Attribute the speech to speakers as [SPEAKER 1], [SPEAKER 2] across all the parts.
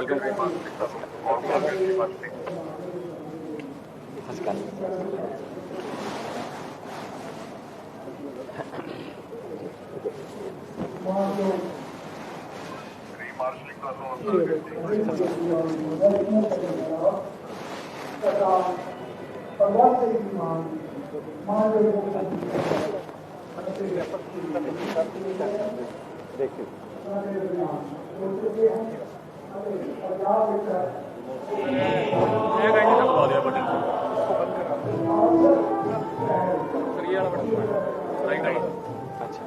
[SPEAKER 1] ਇਹ ਗਾਈਡ ਤੱਕ ਪਾ ਦਿਆ ਬਟਨ ਸਰ ਇਹ ਵਾਲਾ ਬਟਨ ਰਾਈਟ ਰਾਈਟ ਅੱਛਾ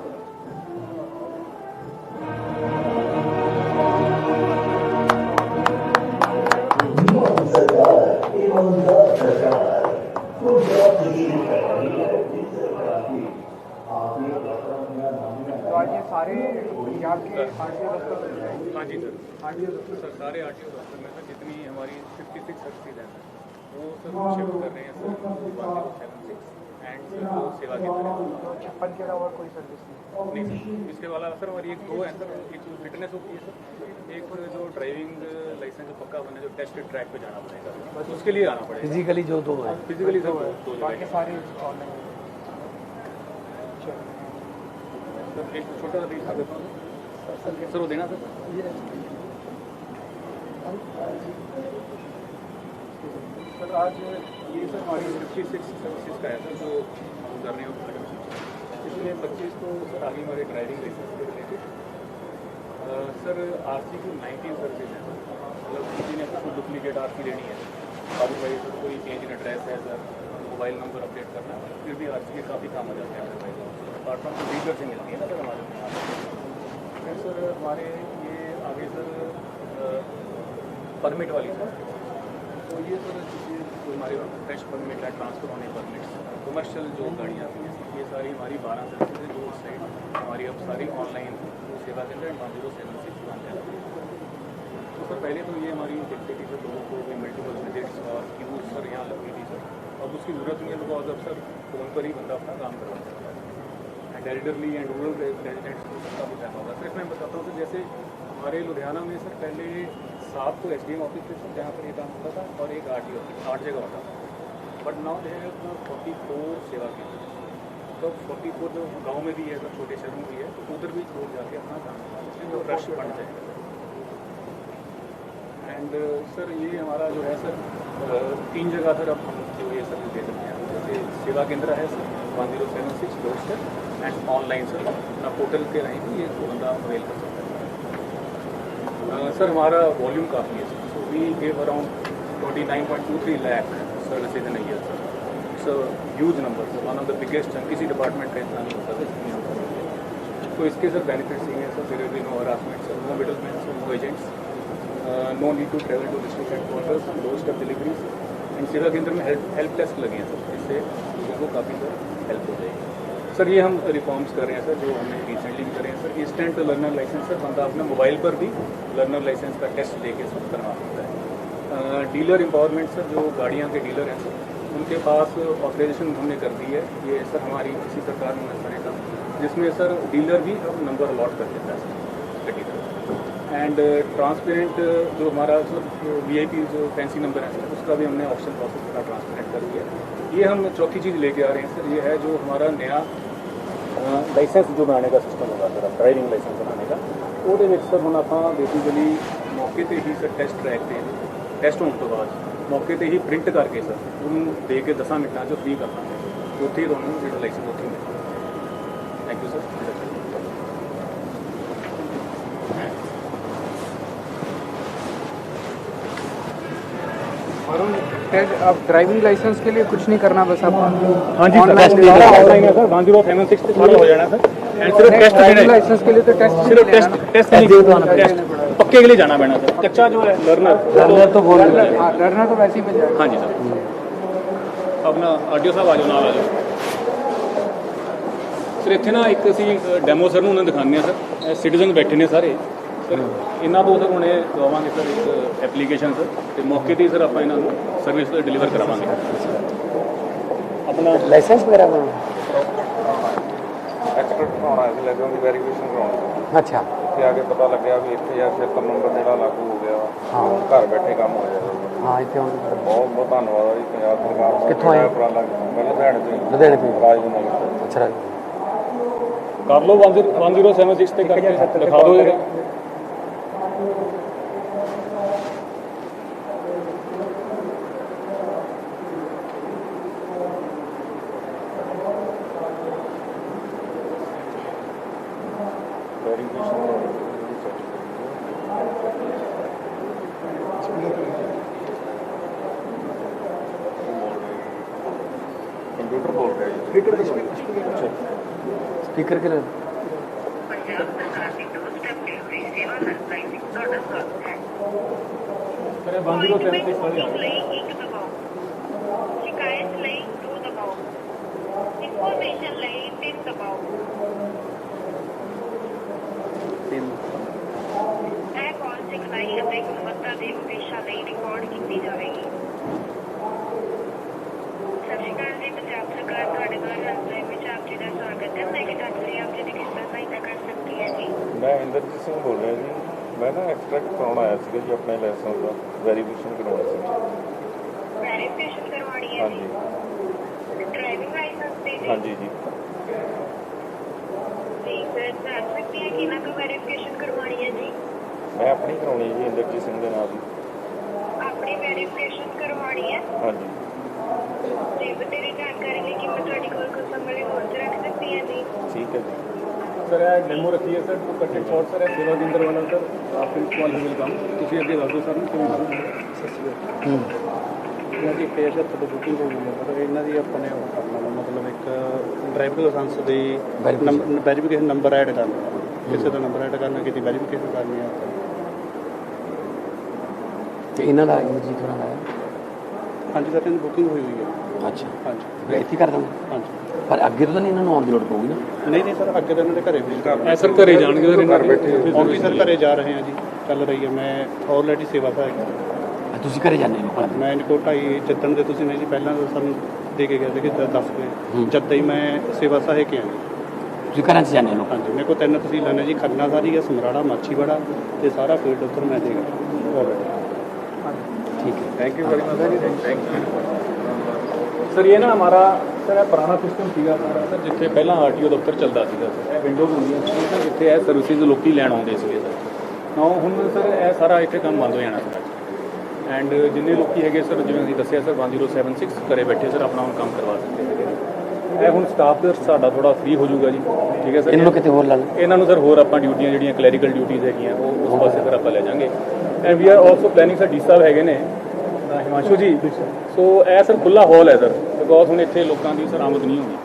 [SPEAKER 2] सरकार ईमानदार सरकार को जवाब नहीं कर रही है इस सरकार की आपने
[SPEAKER 3] तो आज ये सारे पंजाब के आरटीओ दफ्तर बन जाएंगे
[SPEAKER 1] हाँ जी सर।
[SPEAKER 3] आरटीओ दफ्तर
[SPEAKER 1] सर सारे आर टी ओ दफ्तर में सर जितनी हमारी फिफ्टी सिक्स सर्विसेज़ हैं वो सर शिफ्ट कर रहे हैं sir one seven six and sir वो सेवा है।
[SPEAKER 3] तो छप्पन के अलावा कोई सर्विस नहीं
[SPEAKER 1] नहीं सर। इसके वाला सर हमारी एक दो है सर एक जो फिटनेस होती है सर एक जो ड्राइविंग लाइसेंस जो पक्का बने जो टेस्ट ट्रैक पे जाना पड़ेगा। बस उसके लिए आना पड़ेगा।
[SPEAKER 4] फिजिकली जो दो है।
[SPEAKER 1] फिजिकली सर दो
[SPEAKER 3] बाकी सारे ऑनलाइन
[SPEAKER 1] सर एक छोटा सा दिखा देता हूँ। सर, वो देना सर सर, आज ये सर हमारी फिफ्टी सिक्स सर्विसेज़ का है सर, जो हम कर हो इसमें पच्चीस तो सर, आगे हमारे ड्राइविंग लाइसेंस के रिलेटेड सर आर सी की नाइनटीन सर्विसेज़ हैं। मतलब किसी ने कोई डुप्लीकेट आर सी लेनी है। काफ़ी भाई सर, कोई चेंज इन एड्रेस है, सर मोबाइल नंबर अपडेट करना है फिर भी आर सी के काफ़ी काम आ जाते हैं हमारे भाई अपार्ट फ्रॉम डीलर से मिलती है ना, सर, हमारे। यहाँ फिर सर हमारे ये आगे सर परमिट वाली सर तो ये सर जो हमारे फ्रेश परमिट है ट्रांसफ़र होने परमिट कमर्शियल जो गाड़ियाँ आती हैं ये सारी हमारी बारह सर्विस है जो उस साइड हमारी अब सारी ऑनलाइन सेवा केंद्र है one zero seven six one तो सर पहले तो ये हमारी देखते थी सर लोगों को मल्टीपल विजिट्स और क्यू सर यहाँ लगती थी सर अब उसकी ज़रूरत नहीं है बिकॉज़ अब सर फ़ोन पर ही बंदा अपना काम करवा सकता है। And elderly and rural residents को सबका भी फ़ायदा होगा। सर इसमें मैं बताता हूँ सर जैसे हमारे लुधियाना में सर पहले सात तो एस डी एम ऑफ़िस थे सर जहाँ पर ये काम होता था और एक आर टी ऑफ़िस आठ जगह होता था। But now they have forty four Sewa Kendra. तो फोर्टी फोर जो गाँव में भी है सर छोटे शहरों में भी है तो उधर भी लोग जाके अपना काम हैं। जो रश बढ़ जाएगा एंड सर ये हमारा जो है सर तीन जगह सर अब हम जो ये सर्विस दे सकते हैं। जैसे सेवा केंद्र है sir one zero seven six door and online sir अपना पोर्टल के राਹੀਂ भी ये बंदा अवेल कर सकता है। सर हमारा वॉल्यूम काफ़ी है sir so we gave around twenty nine point two three lakh services in year sir it's a huge number sir one of the biggest किसी डिपार्टमेंट का इतना नहीं होता तो इसके सर बेनिफिट्स ये हैं sir there will no harassment sir no middle man sir no agents no need to travel to district headquarters door step deliveries and Sewa Kendra में हेल्प हेल्प डेस्क लगे हैं सर इससे लोगों को काफ़ी sir help हो जाएगी। Sir, ये हम रिफॉर्म्स कर रहे हैं, सर, जो हमने रिसेंटली भी रहे हैं, sir instant learner license sir, बंदा अपने मोबाइल पर भी लर्नर लाइसेंस का टेस्ट लेके सर करवा सकता है। डीलर एम्पावरमेंट सर, जो गाड़ियाँ के डीलर हैं, सर, उनके पास ऑथराइजेशन हमने कर दी है। ये, सर, हमारी इसी सरकार में मंजूरी का जिसमें, सर डीलर भी अब नंबर अलॉट कर देता है, सर का। एंड ट्रांसपेरेंट जो हमारा वी आई पी जो फैंसी नंबर है, सर, उसका भी हमने ऑप्शन प्रोसेस का ट्रांसपेरेंट कर दिया ये हम चौथी चीज़ लेके आ रहे हैं, सर, ये है जो हमारा नया ਲਾਇਸੈਂਸ ਜੋ ਬਣਾਉਣੇ ਦਾ ਸਿਸਟਮ ਹੋਗਾ ਸਰ ਡਰਾਈਵਿੰਗ ਲਾਇਸੈਂਸ ਬਣਾਉਣੇ ਦਾ, ਉਹਦੇ ਵਿੱਚ ਸਰ ਹੁਣ ਆਪਾਂ ਬੇਸਿਕਲੀ ਮੌਕੇ ਤੇ ਹੀ ਸਰ ਟੈਸਟ ਟਰੈਕ ਤੇ ਟੈਸਟ ਹੋਣ ਤੋਂ ਬਾਅਦ ਮੌਕੇ ਤੇ ਹੀ ਪ੍ਰਿੰਟ ਕਰਕੇ ਸਰ ਉਹਨੂੰ ਦੇ ਕੇ 10 ਮਿੰਟਾਂ 'ਚ ਫ੍ਰੀ ਕਰ ਦਾਂਗੇ। ਉੱਥੇ ਹੀ ਤੁਹਾਨੂੰ ਜਿਹੜਾ ਲਾਇਸੈਂਸ ਉੱਥੇ ਹੀ ਮਿਲੇਗਾ thank you sir
[SPEAKER 3] Varun test अब ड्राइविंग लाइसेंस के लिए कुछ नहीं करना बस आप
[SPEAKER 1] हाँ जी सर टेस्ट ऑनलाइन है sir one zero seven six पे चालू हो जाना सर एंड सिर्फ टेस्ट
[SPEAKER 3] ड्राइविंग
[SPEAKER 1] देना है
[SPEAKER 3] लाइसेंस के लिए तो टेस्ट
[SPEAKER 1] सिर्फ टेस्ट टेस्ट नहीं टेस्ट पक्के के लिए जाना पैना सर कच्चा जो है लर्नर
[SPEAKER 4] लर्नर तो बोल रहे
[SPEAKER 3] हाँ लर्नर तो वैसे ही मिल जाएगा
[SPEAKER 1] हाँ जी सर ਆਪਣਾ ਆਡੀਓ ਸਾਹਿਬ ਆ ਜਾਓ ਨਾਲ ਆ ਜਾਓ ਸਰ ਇੱਥੇ ਨਾ ਇੱਕ ਅਸੀਂ ਡੈਮੋ ਸਰ ਨੂੰ ਉਹਨਾਂ ਦਿਖਾਉਂਦੇ ਆ ਸਰ ਸਿਟੀਜ਼ਨ ਬੈਠੇ ਨੇ ਸਾਰੇ ਇਹਨਾਂ ਤੋਂ ਸਰ ਹੁਣ ਇਹ ਦਵਾਵਾਂਗੇ ਸਰ ਇੱਕ ਐਪਲੀਕੇਸ਼ਨ ਸਰ ਤੇ ਮੌਕੇ ਤੇ ਸਰ ਆਪਾਂ ਇਹਨਾਂ ਨੂੰ ਸਰਵਿਸ ਡਿਲੀਵਰ ਕਰਾਵਾਂਗੇ। ਆਪਣਾ
[SPEAKER 4] ਲਾਇਸੈਂਸ ਵਗੈਰਾ ਬਣਾਉਣਾ?
[SPEAKER 5] ਐਕਸਪਰਟ ਬਣਾਉਣਾ ਸੀ ਲੱਗਿਆ ਉਹਦੀ ਵੈਰੀਫਿਕੇਸ਼ਨ ਕਰਾਉਣੀ।
[SPEAKER 4] ਅੱਛਾ।
[SPEAKER 5] ਤੇ ਆ ਕੇ ਪਤਾ ਲੱਗਿਆ ਵੀ ਇੱਥੇ ਆ ਖੇਤਰ ਨੰਬਰ ਜਿਹੜਾ ਲਾਗੂ ਹੋ ਗਿਆ
[SPEAKER 4] ਹਾਂ।
[SPEAKER 5] ਘਰ ਬੈਠੇ ਕੰਮ ਹੋ ਜਾਏਗਾ।
[SPEAKER 4] ਹਾਂ ਇੱਥੇ ਹੁਣ
[SPEAKER 5] ਬਹੁਤ ਬਹੁਤ ਧੰਨਵਾਦ ਆ ਪੰਜਾਬ ਸਰਕਾਰ ਦਾ।
[SPEAKER 4] ਕਿੱਥੋਂ ਆਏ?
[SPEAKER 5] ਬੜਾ ਲੱਗ- ਮੈਂ ਲੁਧਿਆਣੇ ਤੋਂ ਹੀ,
[SPEAKER 4] ਲੁਧਿਆਣੇ ਤੋਂ
[SPEAKER 5] ਰਾਜਨਗਰ ਤੋਂ।
[SPEAKER 4] ਅੱਛਾ।
[SPEAKER 1] ਕਰ ਲਓ 10 ਤੇ ਕਰਕੇ ਦਿਖਾ ਦਿਓ
[SPEAKER 6] ਇਹਦਾ। ਵਿੱਚ ਤੁਹਾਡਾ ਸਵਾਗਤ ਹੈ
[SPEAKER 1] ਮੇਰੇ 1076 ਤੇ ਸਾਰੇ ਆ
[SPEAKER 6] ਸ਼ਿਕਾਇਤ ਲਈ ਦੋ ਦਬਾਓ ਇਨਫੋਰਮੇਸ਼ਨ ਲਈ ਤਿੰਨ। ਦਬਾਓ ਇਹ ਕਾਲ ਸਿਖਲਾਈ ਅਤੇ ਗੁਣਵੱਤਾ ਦੇ ਉਦੇਸ਼ਾਂ ਲਈ ਰਿਕਾਰਡ ਕੀਤੀ ਜਾਵੇਗੀ ਸਤਿ ਸ਼੍ਰੀ ਅਕਾਲ ਜੀ ਪੰਜਾਬ ਸਰਕਾਰ ਤੁਹਾਡੇ ਨਾਲ ਹੈਲਪਲਾਈਨ ਵਿੱਚ ਆਪ ਜੀ ਦਾ ਸਵਾਗਤ ਹੈ ਮੈਂ ਤੁਹਾਡੇ ਲਈ ਆਪ ਜੀ ਦੀ ਕਿਸ ਤਰ੍ਹਾਂ ਸਹਾਇਤਾ ਕਰ ਸਕਦੀ ਹੈ ਜੀ
[SPEAKER 5] ਮੈਂ ਇੰਦਰਜੀਤ ਸਿੰਘ ਬੋਲ ਰਿਹਾ ਜੀ। ਮੈਂ ਨਾ ਐਕਸਟ੍ਰੈਕਟ ਕਰਾਉਣ ਆਇਆ ਸੀਗਾ ਜੀ ਆਪਣੇ ਲਾਇਸੈਂਸ ਦਾ ਵੈਰੀਫਿਕੇਸ਼ਨ ਕਰਾਉਣਾ ਸੀ
[SPEAKER 6] ਵੈਰੀਫਿਕੇਸ਼ਨ ਕਰਵਾਉਣੀ ਹੈ
[SPEAKER 5] ਹਾਂਜੀ।
[SPEAKER 6] ਡਰਾਈਵਿੰਗ ਲਾਇਸੈਂਸ ਦੀ
[SPEAKER 5] ਹਾਂਜੀ ਜੀ। ਮੈਂ ਆਪਣੀ ਕਰਾਉਣੀ ਹੈ ਜੀ ਇੰਦਰਜੀਤ ਸਿੰਘ ਦੇ ਨਾਮ ਦੀ
[SPEAKER 6] ਆਪਣੀ ਵੈਰੀਫਿਕੇਸ਼ਨ ਕਰਵਾਉਣੀ ਹੈ?
[SPEAKER 5] ਹਾਂਜੀ।
[SPEAKER 6] ਜੀ ਬਤੇਰੀ ਜਾਣਕਾਰੀ ਲਈ ਕਿ ਮੈਂ ਤੁਹਾਡੀ ਕੋਲ ਸਮੇਂ ਲਈ ਪਹੁੰਚ ਰੱਖ ਸਕਦੀ ਹਾਂ ਜੀ।
[SPEAKER 5] ਠੀਕ ਹੈ ਜੀ।
[SPEAKER 1] ਸਰ ਇਹ ਡੈਮੋ ਰੱਖੀ ਹੈ sir to cut short sir ਇਹ ਸੇਵਾ ਕੇਂਦਰ ਵਾਲਾ sir call he will come ਤੁਸੀਂ ਅੱਗੇ ਦੱਸ ਦਿਓ ਸਰ ਨੂੰ ਕਿਵੇਂ ਕਰਨਾ
[SPEAKER 7] ਇਹਨਾਂ ਦੀ ਪੇਜ ਹੱਥ ਤੋਂ ਬੁਕਿੰਗ ਹੋ ਗਈ ਹੈ। ਪਰ ਇਹਨਾਂ ਦੀ ਆਪਾਂ ਨੇ ਉਹ ਕਰਨਾ ਮਤਲਬ ਇੱਕ ਡਰਾਈਵਿੰਗ ਲਾਇਸੈਂਸ ਦੀ. ਵੈਰੀਫਿਕੇਸ਼ਨ ਨੰਬਰ ਐਡ ਕਰਨਾ। ਕਿਸੇ ਦਾ ਨੰਬਰ ਐਡ ਕਰਨਾ ਕਿਸੇ ਵੈਰੀਫਿਕੇਸ਼ਨ ਕਰਨੀ ਹੈ।
[SPEAKER 4] ਤੇ ਇਹਨਾਂ ਦਾ ਜੀ ਥੋੜਾ ਹੈ?
[SPEAKER 7] ਹਾਂਜੀ ਸਰ ਇਹਨਾਂ ਦੀ ਬੁਕਿੰਗ ਹੋਈ ਹੋਈ ਹੈ।
[SPEAKER 4] ਅੱਛਾ।
[SPEAKER 7] ਹਾਂਜੀ।
[SPEAKER 4] ਫਿਰ ਇੱਥੇ ਕਰ ਦਾਂਗੇ
[SPEAKER 7] ਹਾਂਜੀ।
[SPEAKER 4] ਪਰ ਅੱਗੇ ਤੋਂ ਤਾਂ ਨਹੀਂ ਇਹਨਾਂ ਨੂੰ ਆਉਣ ਦੀ ਲੋੜ ਪਊਗੀ ਨਾ?
[SPEAKER 7] ਨਹੀਂ ਨਹੀਂ ਸਰ ਅੱਗੇ ਤਾਂ ਇਹਨਾਂ ਦੇ ਘਰੇ ਵੀ
[SPEAKER 1] ਇਹ ਸਰ ਘਰੇ ਜਾਣਗੇ ਸਰ ਇਹਨਾਂ ਦੇ
[SPEAKER 7] ਹੁਣ ਵੀ ਸਰ ਘਰੇ ਜਾ ਰਹੇ ਹਾਂ ਜੀ। ਚੱਲ ਰਹੀ ਹੈ ਮੈਂ ਆਲਰੇਡੀ ਸੇਵਾ ਸਹਾਇਕ
[SPEAKER 4] ਆ ਤੁਸੀਂ ਘਰੇ ਜਾਂਦੇ ਹੋ? ਦੇ
[SPEAKER 7] ਮੈਂ ਢਾਈ ਜਿੱਦਣ ਦੇ ਤੁਸੀਂ ਨੇ ਜੀ ਪਹਿਲਾਂ ਤਾਂ ਸਾਨੂੰ ਦੇ ਕੇ ਗਏ ਸੀ ਕਿ 10
[SPEAKER 4] ਹੂੰ।
[SPEAKER 7] ਵਜੇ ਜਦ ਹੀ ਮੈਂ ਸੇਵਾ ਸਹਾਇਕ ਹਾਂ ਜੀ।
[SPEAKER 4] ਤੁਸੀਂ ਘਰਾਂ 'ਚ ਜਾਂਦੇ ਹੋ? ਲੋਕਾਂ
[SPEAKER 7] ਹਾਂਜੀ ਮੇਰੇ ਕੋਲ ਤਿੰਨ ਤਹਿਸੀਲਾਂ ਨੇ ਜੀ। ਖੰਨਾ ਸਾਰੀ ਹੈ ਸਮਰਾੜਾ ਮਾਛੀਵਾੜਾ ਤੇ ਸਾਰਾ ਫੀਲਡ ਉੱਧਰ ਮੈਂ ਦੇਗਾ
[SPEAKER 4] ਠੀਕ ਹੈ।
[SPEAKER 5] Thank you very much thank you
[SPEAKER 1] sir ਇਹ ਨਾ ਹਮਾਰਾ ਸਰ ਇਹ ਪੁਰਾਣਾ ਸਿਸਟਮ ਸੀਗਾ ਸਾਰਾ ਸਰ ਜਿੱਥੇ ਪਹਿਲਾਂ ਆਰਟੀਓ ਦਫ਼ਤਰ ਚੱਲਦਾ ਸੀਗਾ ਸਰ ਇਹ ਵਿੰਡੋਜ਼ ਹੁੰਦੀਆਂ ਸੀ ਸਰ ਜਿੱਥੇ ਇਹ ਸਰਵਿਸਿਜ਼ ਲੋਕੀ ਲੈਣ ਆਉਂਦੇ ਸੀਗੇ ਸਰ। ਨਾ ਹੁਣ ਸਰ ਇਹ ਸਾਰਾ ਇੱਥੇ ਕੰਮ ਬੰਦ ਹੋ ਜਾਣਾ ਸਰ। ਐਂਡ ਜਿੰਨੇ ਲੋਕੀ ਹੈਗੇ ਸਰ ਜਿਵੇਂ ਅਸੀਂ ਦੱਸਿਆ ਸਰ 1076 ਘਰੇ ਬੈਠੇ ਸਰ ਆਪਣਾ ਹੁਣ ਕੰਮ ਕਰਵਾ ਸਕਦੇ ਹੈਗੇ ਇਹ ਹੁਣ ਸਟਾਫ ਦਾ ਸਾਡਾ ਥੋੜਾ ਫ੍ਰੀ ਹੋ ਜਾਊਗਾ ਜੀ। ਠੀਕ ਹੈ ਸਰ?
[SPEAKER 4] ਇਹਨਾਂ ਨੂੰ ਕਿਤੇ ਹੋਰ ਲਾ ਲਓ।
[SPEAKER 1] ਇਹਨਾਂ ਨੂੰ ਸਰ ਹੋਰ ਆਪਾਂ ਡਿਊਟੀਆਂ ਜਿਹੜੀਆਂ ਕਲੈਰੀਕਲ ਡਿਊਟੀਆਂ ਹੈਗੀਆਂ ਉਹ ਉਸ ਪਾਸੇ ਫਿਰ ਆਪਾਂ ਲੈ ਜਾਾਂਗੇ। And we are also planning sir the ਹੈਗੇ ਨੇ ਹਿਮਾਂਸ਼ੂ ਜੀ। ਸੋ ਇਹ ਸਰ ਖੁੱਲਾ ਹਾਲ ਹੈ ਸਰ ਬਿਕੋਜ਼ ਹੁਣ ਇੱਥੇ ਲੋਕਾਂ ਦੀ ਸਰ ਆਮਦ ਨਹੀਂ ਹੋਣੀ।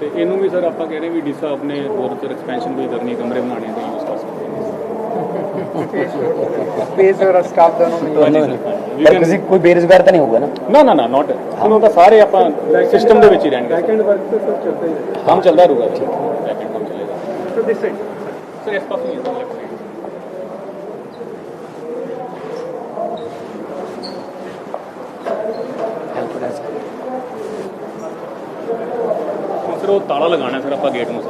[SPEAKER 1] ਤੇ ਇਹਨੂੰ ਵੀ ਸਰ ਆਪਾਂ ਕਹਿ ਰਹੇ ਵੀ ਡੀ ਆਪਣੇ ਹੋਰ ਸਰ ਐਕਸਪੈਂਸ਼ਨ ਵੀ ਕਰਨੀ ਕਮਰੇ ਬਣਾਉਣੇ ਤੇ ਯੂਜ਼ ਕਰ ਸਕਦੇ ਸਪੇਸ ਔਰ ਸਟਾਫ
[SPEAKER 4] ਦੋਨੋਂ
[SPEAKER 1] ਮਿਲ
[SPEAKER 4] ਕਿਸੇ ਕੋਈ ਬੇਰੋਜ਼ਗਾਰ ਤਾਂ ਨਹੀਂ ਹੋਊਗਾ ਨਾ?
[SPEAKER 1] ਨਾ ਨਾ ਨਾ ਨਾਟ ਉਹਨਾਂ ਦਾ ਸਾਰੇ ਆਪਾਂ ਸਿਸਟਮ ਦੇ ਵਿੱਚ ਹੀ ਰਹਿਣਗੇ।
[SPEAKER 7] ਬੈਕਐਂਡ ਵਰਕ ਤਾਂ ਸਭ ਚੱਲਦਾ ਹੀ
[SPEAKER 1] ਕੰਮ ਚੱਲਦਾ ਰਹੂਗਾ। ਬੈਕਐਂਡ ਕੰਮ ਚੱਲੇਗਾ।
[SPEAKER 7] ਸੋ ਦਿਸ ਸਾਈਡ
[SPEAKER 1] ਸਰ ਇਸ ਪਾਸੇ ਹੀ ਹੈ ਉਹ ਤਾਲਾ ਲਗਾਉਣਾ ਸਰ ਆਪਾਂ ਗੇਟ ਨੂੰ ਸਰ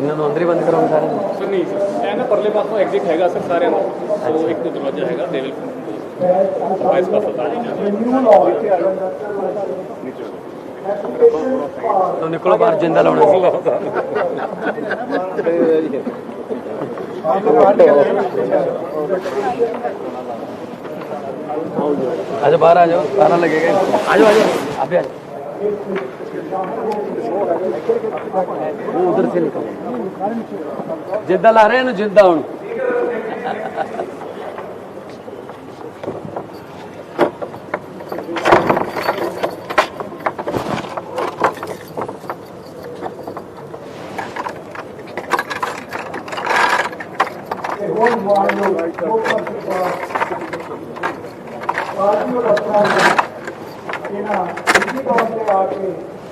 [SPEAKER 4] ਇਹਨਾਂ ਨੂੰ ਅੰਦਰ ਹੀ ਬੰਦ ਕਰਾਉਣ ਸਾਰੇ ਨੂੰ
[SPEAKER 1] ਸਰ ਨਹੀਂ ਸਰ ਇਹ ਨਾ ਪਰਲੇ ਪਾਸੋਂ ਐਗਜ਼ਿਟ ਹੈਗਾ ਸਰ ਸਾਰਿਆਂ ਦਾ ਸੋ ਇੱਕ ਦਰਵਾਜ਼ਾ ਹੈਗਾ ਦੇ ਵਿਲ ਇਸ ਪਾਸੋਂ ਤਾਂ ਨਹੀਂ ਜਾਂਦੇ
[SPEAKER 4] ਤੋਂ ਨਿਕਲੋ ਬਾਹਰ ਜਿੰਦਾ ਲਾਉਣਾ ਸੀ आ जाओ बाहर आ जाओ ताला लगेगा आ जाओ आ जाओ अभी आ जाओ वो उधर से निकलो जिद्दा ला रहे हैं ना जिद्दा हूँ
[SPEAKER 2] ਪਾਰਟੀਆਂ ਦਫਤਰਾਂ ਦੇ ਇਹਨਾਂ ਨਿੱਜੀ ਤੌਰ ਤੇ ਆ ਕੇ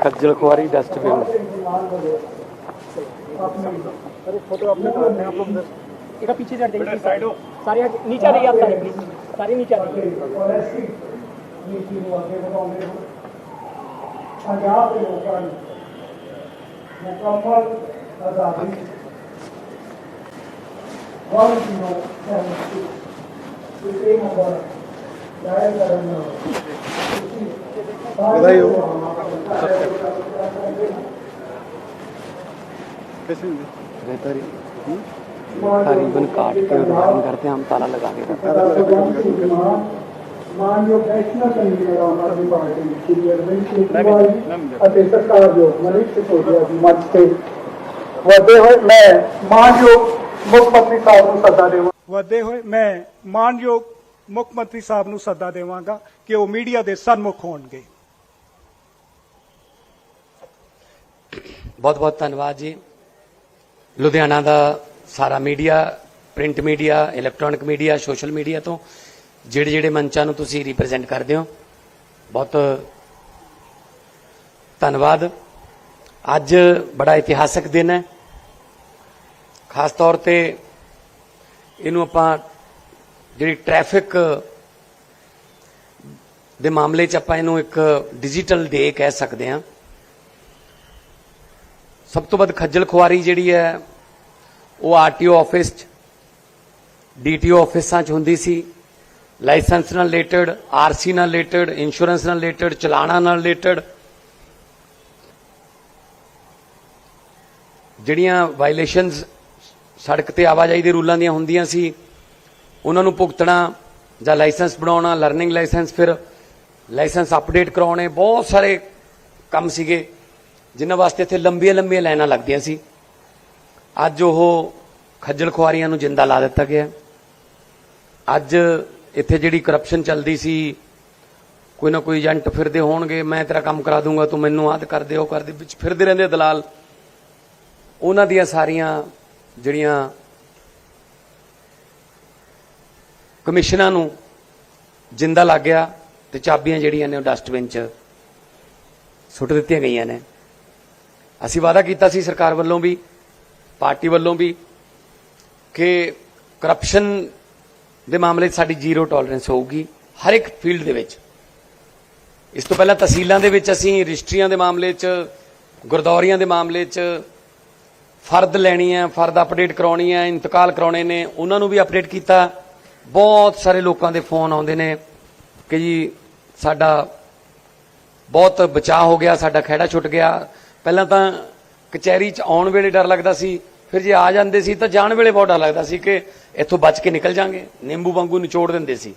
[SPEAKER 4] ਖੱਜਲ ਖੁਆਰੀ ਡਸਟਬਿਨ
[SPEAKER 8] एक पीछे चढ़ जाइए साइड हो सारे नीचे आ जाइए आप सारे प्लीज सारे नीचे आ जाइए
[SPEAKER 2] ਨੀਤੀ ਨੂੰ ਅੱਗੇ ਵਧਾਉਂਦੇ ਹੋ ਪੰਜਾਬ ਦੇ ਲੋਕਾਂ ਨੂੰ ਮੁਕੰਮਲ ਆਜ਼ਾਦੀ ਵਨ ਜੀਰੋ ਸੈਵਨ ਸਿਕਸ ਇਹ ਨੰਬਰ ਜਾਇਰ ਕਰਨ ਨਾਲ ਵਧਾਈ ਹੋ
[SPEAKER 4] तकरीबन काट के उद्घाटन करते हैं हम ताला लगा के करते हैं
[SPEAKER 2] ਮਾਨਯੋਗ national convener Aam Aadmi Party Shri Arvind Kejriwal ji ਅਤੇ ਸਰਕਾਰਯੋਗ ਮਨੀਸ਼ ਸਿਸੋਦੀਆ ਜੀ ਮੰਚ ਤੇ ਵਧੇ ਹੋਏ ਮੈਂ ਮਾਨਯੋਗ ਮੁੱਖ ਮੰਤਰੀ ਸਾਹਿਬ ਨੂੰ ਸੱਦਾ ਦੇਵਾਂ
[SPEAKER 9] ਵਧੇ ਹੋਏ ਮੈਂ ਮਾਨਯੋਗ ਮੁੱਖ ਮੰਤਰੀ ਸਾਹਿਬ ਨੂੰ ਸੱਦਾ ਦੇਵਾਂਗਾ ਕਿ ਉਹ ਮੀਡੀਆ ਦੇ ਸਨਮੁਖ ਹੋਣਗੇ।
[SPEAKER 4] ਬਹੁਤ ਬਹੁਤ ਧੰਨਵਾਦ ਜੀ। ਲੁਧਿਆਣਾ ਦਾ ਸਾਰਾ media, print media, electronic media, social media ਤੋਂ ਜਿਹੜੇ ਜਿਹੜੇ ਮੰਚਾਂ ਨੂੰ ਤੁਸੀਂ ਰਿਪਰੈਜ਼ੈਂਟ ਕਰਦੇ ਹੋ, ਬਹੁਤ ਧੰਨਵਾਦ। ਅੱਜ ਬੜਾ ਇਤਿਹਾਸਕ ਦਿਨ ਹੈ। ਖਾਸ ਤੌਰ ਤੇ ਇਹਨੂੰ ਆਪਾਂ ਜਿਹੜੀ ਟ੍ਰੈਫਿਕ ਦੇ ਮਾਮਲੇ 'ਚ ਆਪਾਂ ਇਹਨੂੰ ਇੱਕ ਡਿਜੀਟਲ ਡੇ ਕਹਿ ਸਕਦੇ ਹਾਂ। ਸਭ ਤੋਂ ਵੱਧ ਖੱਜਲ ਖੁਆਰੀ ਜਿਹੜੀ ਹੈ, ਉਹ ਆਰਟੀਓ ਆਫਿਸ 'ਚ ਡੀਟੀਓ ਆਫਿਸਾਂ 'ਚ ਹੁੰਦੀ ਸੀ। ਲਾਇਸੈਂਸ ਨਾਲ ਰਿਲੇਟਡ ਆਰਸੀ ਨਾਲ ਰਿਲੇਟਡ ਇੰਸ਼ੋਰੈਂਸ ਨਾਲ ਰਿਲੇਟਡ ਚਲਾਣਾ ਨਾਲ ਰਿਲੇਟਡ ਜਿਹੜੀਆਂ ਵਾਇਲੇਸ਼ਨਸ ਸੜਕ ਤੇ ਆਵਾਜਾਈ ਦੇ ਰੂਲਾਂ ਦੀਆਂ ਹੁੰਦੀਆਂ ਸੀ ਉਹਨਾਂ ਨੂੰ ਭੁਗਤਣਾ ਜਾਂ ਲਾਇਸੈਂਸ ਬਣਾਉਣਾ ਲਰਨਿੰਗ ਲਾਇਸੈਂਸ ਫਿਰ ਲਾਇਸੈਂਸ ਅਪਡੇਟ ਕਰਾਉਣੇ, ਬਹੁਤ ਸਾਰੇ ਕੰਮ ਸੀਗੇ, ਜਿਨ੍ਹਾਂ ਵਾਸਤੇ ਇੱਥੇ ਲੰਬੀਆਂ ਲੰਬੀਆਂ ਲਾਈਨਾਂ ਲੱਗਦੀਆਂ ਸੀ। ਅੱਜ ਉਹ ਖੱਜਲ ਖੁਆਰੀਆਂ ਨੂੰ ਜਿੰਦਾ ਲਾ ਦਿੱਤਾ ਗਿਆ। ਅੱਜ ਇੱਥੇ ਜਿਹੜੀ ਕਰਪਸ਼ਨ ਚੱਲਦੀ ਸੀ, ਕੋਈ ਨਾ ਕੋਈ ਏਜੰਟ ਫਿਰਦੇ ਹੋਣਗੇ, ਮੈਂ ਤੇਰਾ ਕੰਮ ਕਰਾ ਦੂੰਗਾ, ਤੂੰ ਮੈਨੂੰ ਆਦ ਕਰਦੇ ਉਹ ਕਰਦੇ ਵਿੱਚ ਫਿਰਦੇ ਰਹਿੰਦੇ ਦਲਾਲ। ਉਹਨਾਂ ਦੀਆਂ ਸਾਰੀਆਂ ਜਿਹੜੀਆਂ ਕਮਿਸ਼ਨਾਂ ਨੂੰ ਜਿੰਦਾ ਲੱਗ ਗਿਆ ਤੇ ਚਾਬੀਆਂ ਜਿਹੜੀਆਂ ਨੇ ਉਹ ਡਸਟਬਿਨ 'ਚ ਸੁੱਟ ਦਿੱਤੀਆਂ ਗਈਆਂ ਨੇ। ਅਸੀਂ ਵਾਅਦਾ ਕੀਤਾ ਸੀ ਸਰਕਾਰ ਵੱਲੋਂ ਵੀ, ਪਾਰਟੀ ਵੱਲੋਂ ਵੀ ਕਿ ਕਰਪਸ਼ਨ ਦੇ ਮਾਮਲੇ 'ਚ ਸਾਡੀ ਜ਼ੀਰੋ ਟੋਲਰੈਂਸ ਹੋਊਗੀ ਹਰ ਇੱਕ ਫੀਲਡ ਦੇ ਵਿੱਚ। ਇਸ ਤੋਂ ਪਹਿਲਾਂ ਤਹਿਸੀਲਾਂ ਦੇ ਵਿੱਚ ਅਸੀਂ ਰਜਿਸਟਰੀਆਂ ਦੇ ਮਾਮਲੇ 'ਚ, ਗੁਰਦੌਰੀਆਂ ਦੇ ਮਾਮਲੇ 'ਚ ਫਰਦ ਲੈਣੀ ਹੈ, ਫਰਦ ਅਪਡੇਟ ਕਰਾਉਣੀ ਹੈ, ਇੰਤਕਾਲ ਕਰਾਉਣੇ ਨੇ, ਉਹਨਾਂ ਨੂੰ ਵੀ ਅਪਡੇਟ ਕੀਤਾ। ਬਹੁਤ ਸਾਰੇ ਲੋਕਾਂ ਦੇ ਫੋਨ ਆਉਂਦੇ ਨੇ ਕਿ ਜੀ ਸਾਡਾ ਬਹੁਤ ਬਚਾਅ ਹੋ ਗਿਆ, ਸਾਡਾ ਖਹਿੜਾ ਛੁੱਟ ਗਿਆ। ਪਹਿਲਾਂ ਤਾਂ ਕਚਹਿਰੀ 'ਚ ਆਉਣ ਵੇਲੇ ਡਰ ਲੱਗਦਾ ਸੀ, ਫਿਰ ਜੇ ਆ ਜਾਂਦੇ ਸੀ ਤਾਂ ਜਾਣ ਵੇਲੇ ਬਹੁਤ ਡਰ ਲੱਗਦਾ ਸੀ ਕਿ ਇੱਥੋਂ ਬਚ ਕੇ ਨਿਕਲ ਜਾਾਂਗੇ। ਨਿੰਬੂ ਵਾਂਗੂ ਨਿਚੋੜ ਦਿੰਦੇ ਸੀ।